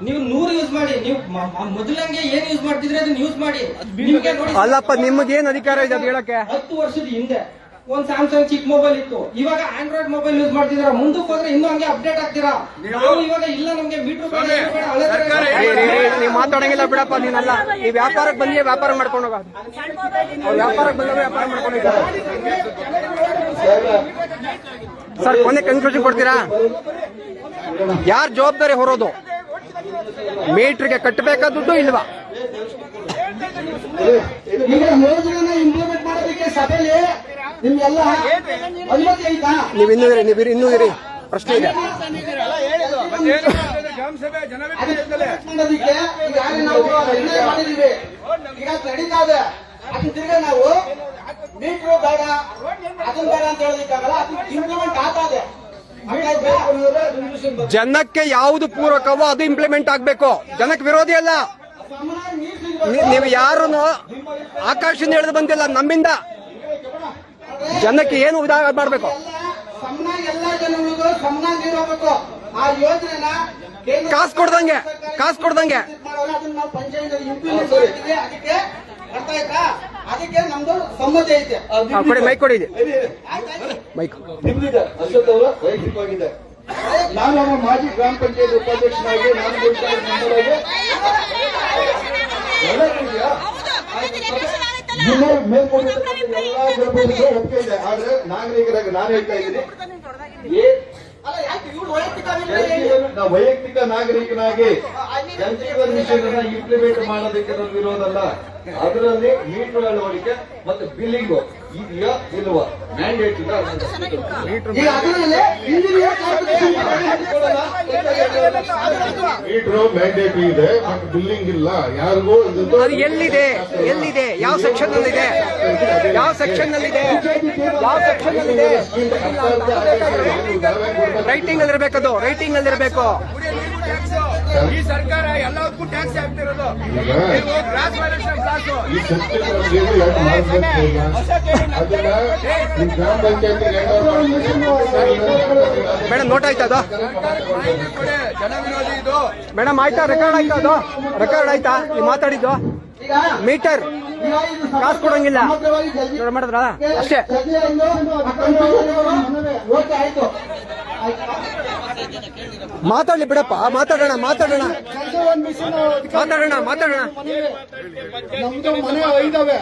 Speaker 4: ನೀವು ನೂರು ಯೂಸ್ ಮಾಡಿ ನೀವು ಮೊದಲಂಗೆ ಏನ್ ಯೂಸ್ ಮಾಡ್ತಿದ್ರೆ ಅದನ್ನ ಯೂಸ್ ಮಾಡಿ. ನಿಮ್ಗೆ ನೋಡಿ
Speaker 2: ಅಲ್ಲಪ್ಪ ನಿಮ್ಗೇನ್ ಅಧಿಕಾರ ಇದೆ ಅದು ಹೇಳಕ್ಕೆ?
Speaker 4: ಹತ್ತು ವರ್ಷದ ಹಿಂದೆ. ಒಂದ್ ಸ್ಯಾಮ್ಸಂಗ್ ಚಿಕ್ ಮೊಬೈಲ್ ಇತ್ತು. ಇವಾಗ ಆಂಡ್ರಾಯ್ಡ್ ಮೊಬೈಲ್ ಯೂಸ್ ಮಾಡ್ತಿದ್ರ ಮುಂದಕ್ಕೆ ಹೋದ್ರೆ ಇನ್ನೂ ಹಂಗೆ ಅಪ್ಡೇಟ್ ಆಗ್ತೀರಾ? ನಾವು ಇವಾಗ ಇಲ್ಲ ನಮ್ಗೆ ಮೀಟರ್
Speaker 2: ಮಾತಾಡಂಗಿಲ್ಲ ಬಿಡಪ್ಪ ನೀನಲ್ಲ. ಈ ವ್ಯಾಪಾರಕ್ಕೆ ಬಂದಿ ವ್ಯಾಪಾರ ಮಾಡ್ಕೊಂಡು ಹೋಗ ಅವ್ರು ವ್ಯಾಪಾರಕ್ಕೆ ಬಂದ ವ್ಯಾಪಾರ ಮಾಡ್ಕೊಂಡು ಹೋಗ್ತಾರೆ. ಸರ್ ಕೊನೆ ಕನ್ಕ್ಲೂಷನ್ ಕೊಡ್ತೀರಾ? ಯಾರ್ ಜವಾಬ್ದಾರಿ ಹೊರೋದು? ಮೀಟ್ರಿಗೆ ಕಟ್ಟಬೇಕಾ ದುಡ್ಡು ಇಲ್ವಾ?
Speaker 7: ಈಗ ಯೋಜನೆ ಇಂಪ್ಲಿಮೆಂಟ್ ಮಾಡೋದಕ್ಕೆ ಸಭೆಯಲ್ಲಿ ನಿಮ್ಗೆಲ್ಲ ಅನುಮತಿ ಐತಾ
Speaker 2: ನೀವ್ ಇನ್ನೂ ಇರಿ ನೀವ್ ಇರಿ ಇನ್ನೂ ಇರಿ. ಪ್ರಶ್ನೆ ಇದೆ.
Speaker 3: ಗ್ರಾಮಸಭೆ ಜನಾಭಿಪ್ರಾಯ
Speaker 7: ಮಾಡೋದಕ್ಕೆ ಈಗಾಗಲೇ ನಾವು ನಿರ್ಣಯ ಮಾಡಿದೀವಿ ಈಗ ನಡೀತಾ ಇದೆ ಅದನ್ನ ತಿರ್ಗಾ ನಾವು ಮೀಟ್ರು ಬೇಡ ಅದನ್ನ ಬೇಡ ಅಂತ ಹೇಳೋದಕ್ಕಾಗಲ್ಲ ಅದನ್ನ ಇಂಪ್ಲಿಮೆಂಟ್ ಆಗ್ತಾ ಇದೆ
Speaker 2: ಜನಕ್ಕೆ ಯಾವುದು ಪೂರಕವೋ ಅದು ಇಂಪ್ಲಿಮೆಂಟ್ ಆಗ್ಬೇಕು. ಜನಕ್ಕೆ ವಿರೋಧಿ ಅಲ್ಲ. ನೀವು ಯಾರು ಆಕಾಶದಿಂದ ಹೇಳಿದ್ ಬಂದಿಲ್ಲ ನಮ್ಮಿಂದ. ಜನಕ್ಕೆ ಏನು ಇದಾಗ ಮಾಡಬೇಕು?
Speaker 7: ಎಲ್ಲ ಸಮನಾಗಿ ಎಲ್ಲಾ ಜನಗಳಿಗೂ ಸಮನಾಗಿ ನೀರು ಹೋಗ್ಬೇಕು ಆ ಯೋಜನೆನ
Speaker 2: ಕಾಸು ಕೊಡ್ದಂಗೆ ಕಾಸು ಕೊಡ್ದಂಗೆ.
Speaker 7: ಅದಕ್ಕೆ ಅರ್ಥ ಆಯ್ತಾ? ಅದಕ್ಕೆ ನಮ್ದು ಸಮ್ಮತಿ ಐತೆ.
Speaker 2: ಕೊಡಿ ಮೈಕ್ ಕೊಡಿ. ಇದೆ ಮೈಕ್.
Speaker 1: ನಿಮ್ದಿದೆ ಅಶ್ವಥ್ ಅವರ? ವೈಯಕ್ತಿಕವಾಗಿದೆ. ನಾನು ಒಬ್ಬ ಮಾಜಿ ಗ್ರಾಮ ಪಂಚಾಯತ್ ಉಪಾಧ್ಯಕ್ಷನಾಗಿ ನಾನು ಮೆಂಬರ್ ಆಗಿ? ಜಿಲ್ಲೆ ಮೇಲ್ಕೊಂಡಿರ್ತಕ್ಕಂಥ ಎಲ್ಲಾ ಜನಪದರಿಗೆ ಒಪ್ಪಿಗೆ ಇದೆ. ಆದ್ರೆ ನಾಗರಿಕರಾಗಿ ನಾನು ಹೇಳ್ತಾ ಇದ್ದೀನಿ.
Speaker 7: ವೈಯಕ್ತಿಕ
Speaker 6: ನಾವು ನಾಗರಿಕನಾಗಿ ಮಿಷನ್ ಇಂಪ್ಲಿಮೆಂಟ್ ಮಾಡೋದಕ್ಕೆ ಅಲ್ಲ. ಅದರಲ್ಲಿ ಮೀಟರ್ ಅಳವಡಿಕೆ ಮತ್ತೆ ಬಿಲ್ಲಿಂಗ್ ಇದೆಯಾ ಇಲ್ವಾ? ಮ್ಯಾಂಡೇಟ್ ಇಲ್ಲ ಮೀಟರ್ ಮ್ಯಾಂಡೇಟ್ ಇದೆ ಬಟ್ ಬಿಲ್ಲಿಂಗ್ ಇಲ್ಲ. ಯಾರಿಗೂ
Speaker 2: ಅದು ಎಲ್ಲಿದೆ? ಎಲ್ಲಿದೆ? ಯಾವ ಸೆಕ್ಷನ್ ಅಲ್ಲಿ ಇದೆ ಯಾವ ಸೆಕ್ಷನ್ ಅಲ್ಲಿ ಇದೆ ಯಾವ ಸೆಕ್ಷನ್ ಅಲ್ಲಿ ಇದೆ ರೈಟಿಂಗ್ ಅಲ್ಲಿ ಇರ್ಬೇಕದು ರೈಟಿಂಗ್ ಅಲ್ಲಿ ಇರ್ಬೇಕು
Speaker 3: ಈ ಸರ್ಕಾರ ಎಲ್ಲದಕ್ಕೂ ಟ್ಯಾಕ್ಸ್ ಹಾಕ್ತಿರೋದು. ನೀವು ಕ್ಲಾಸು
Speaker 6: ಈ
Speaker 2: ಮೇಡಮ್ ನೋಟ್ ಆಯ್ತಾ ಅದು
Speaker 3: ಜನ ವಿರೋಧಿ ಇದು
Speaker 2: ಮೇಡಮ್ ಆಯ್ತಾ ರೆಕಾರ್ಡ್ ಆಯ್ತಾ? ಅದು? ರೆಕಾರ್ಡ್ ಆಯ್ತಾ? ನೀವು ಮಾತಾಡಿದ್ದು?
Speaker 7: ಈಗ
Speaker 2: ಮೀಟರ್
Speaker 7: ಇದು
Speaker 2: ಕಾಸು ಕೊಡಂಗಿಲ್ಲ. ಮಾಡಿದ್ರ? ಅಷ್ಟೇ.
Speaker 7: ಓಕೆ ಆಯ್ತು.
Speaker 2: ಮಾತಾಡ್ಲಿ ಬಿಡಪ್ಪ ಮಾತಾಡೋಣ ಮಾತಾಡೋಣ. ಮಾತಾಡೋಣ ಮಾತಾಡೋಣ.
Speaker 9: ನಮ್ದು ಮನೆ ಇದಾವೆ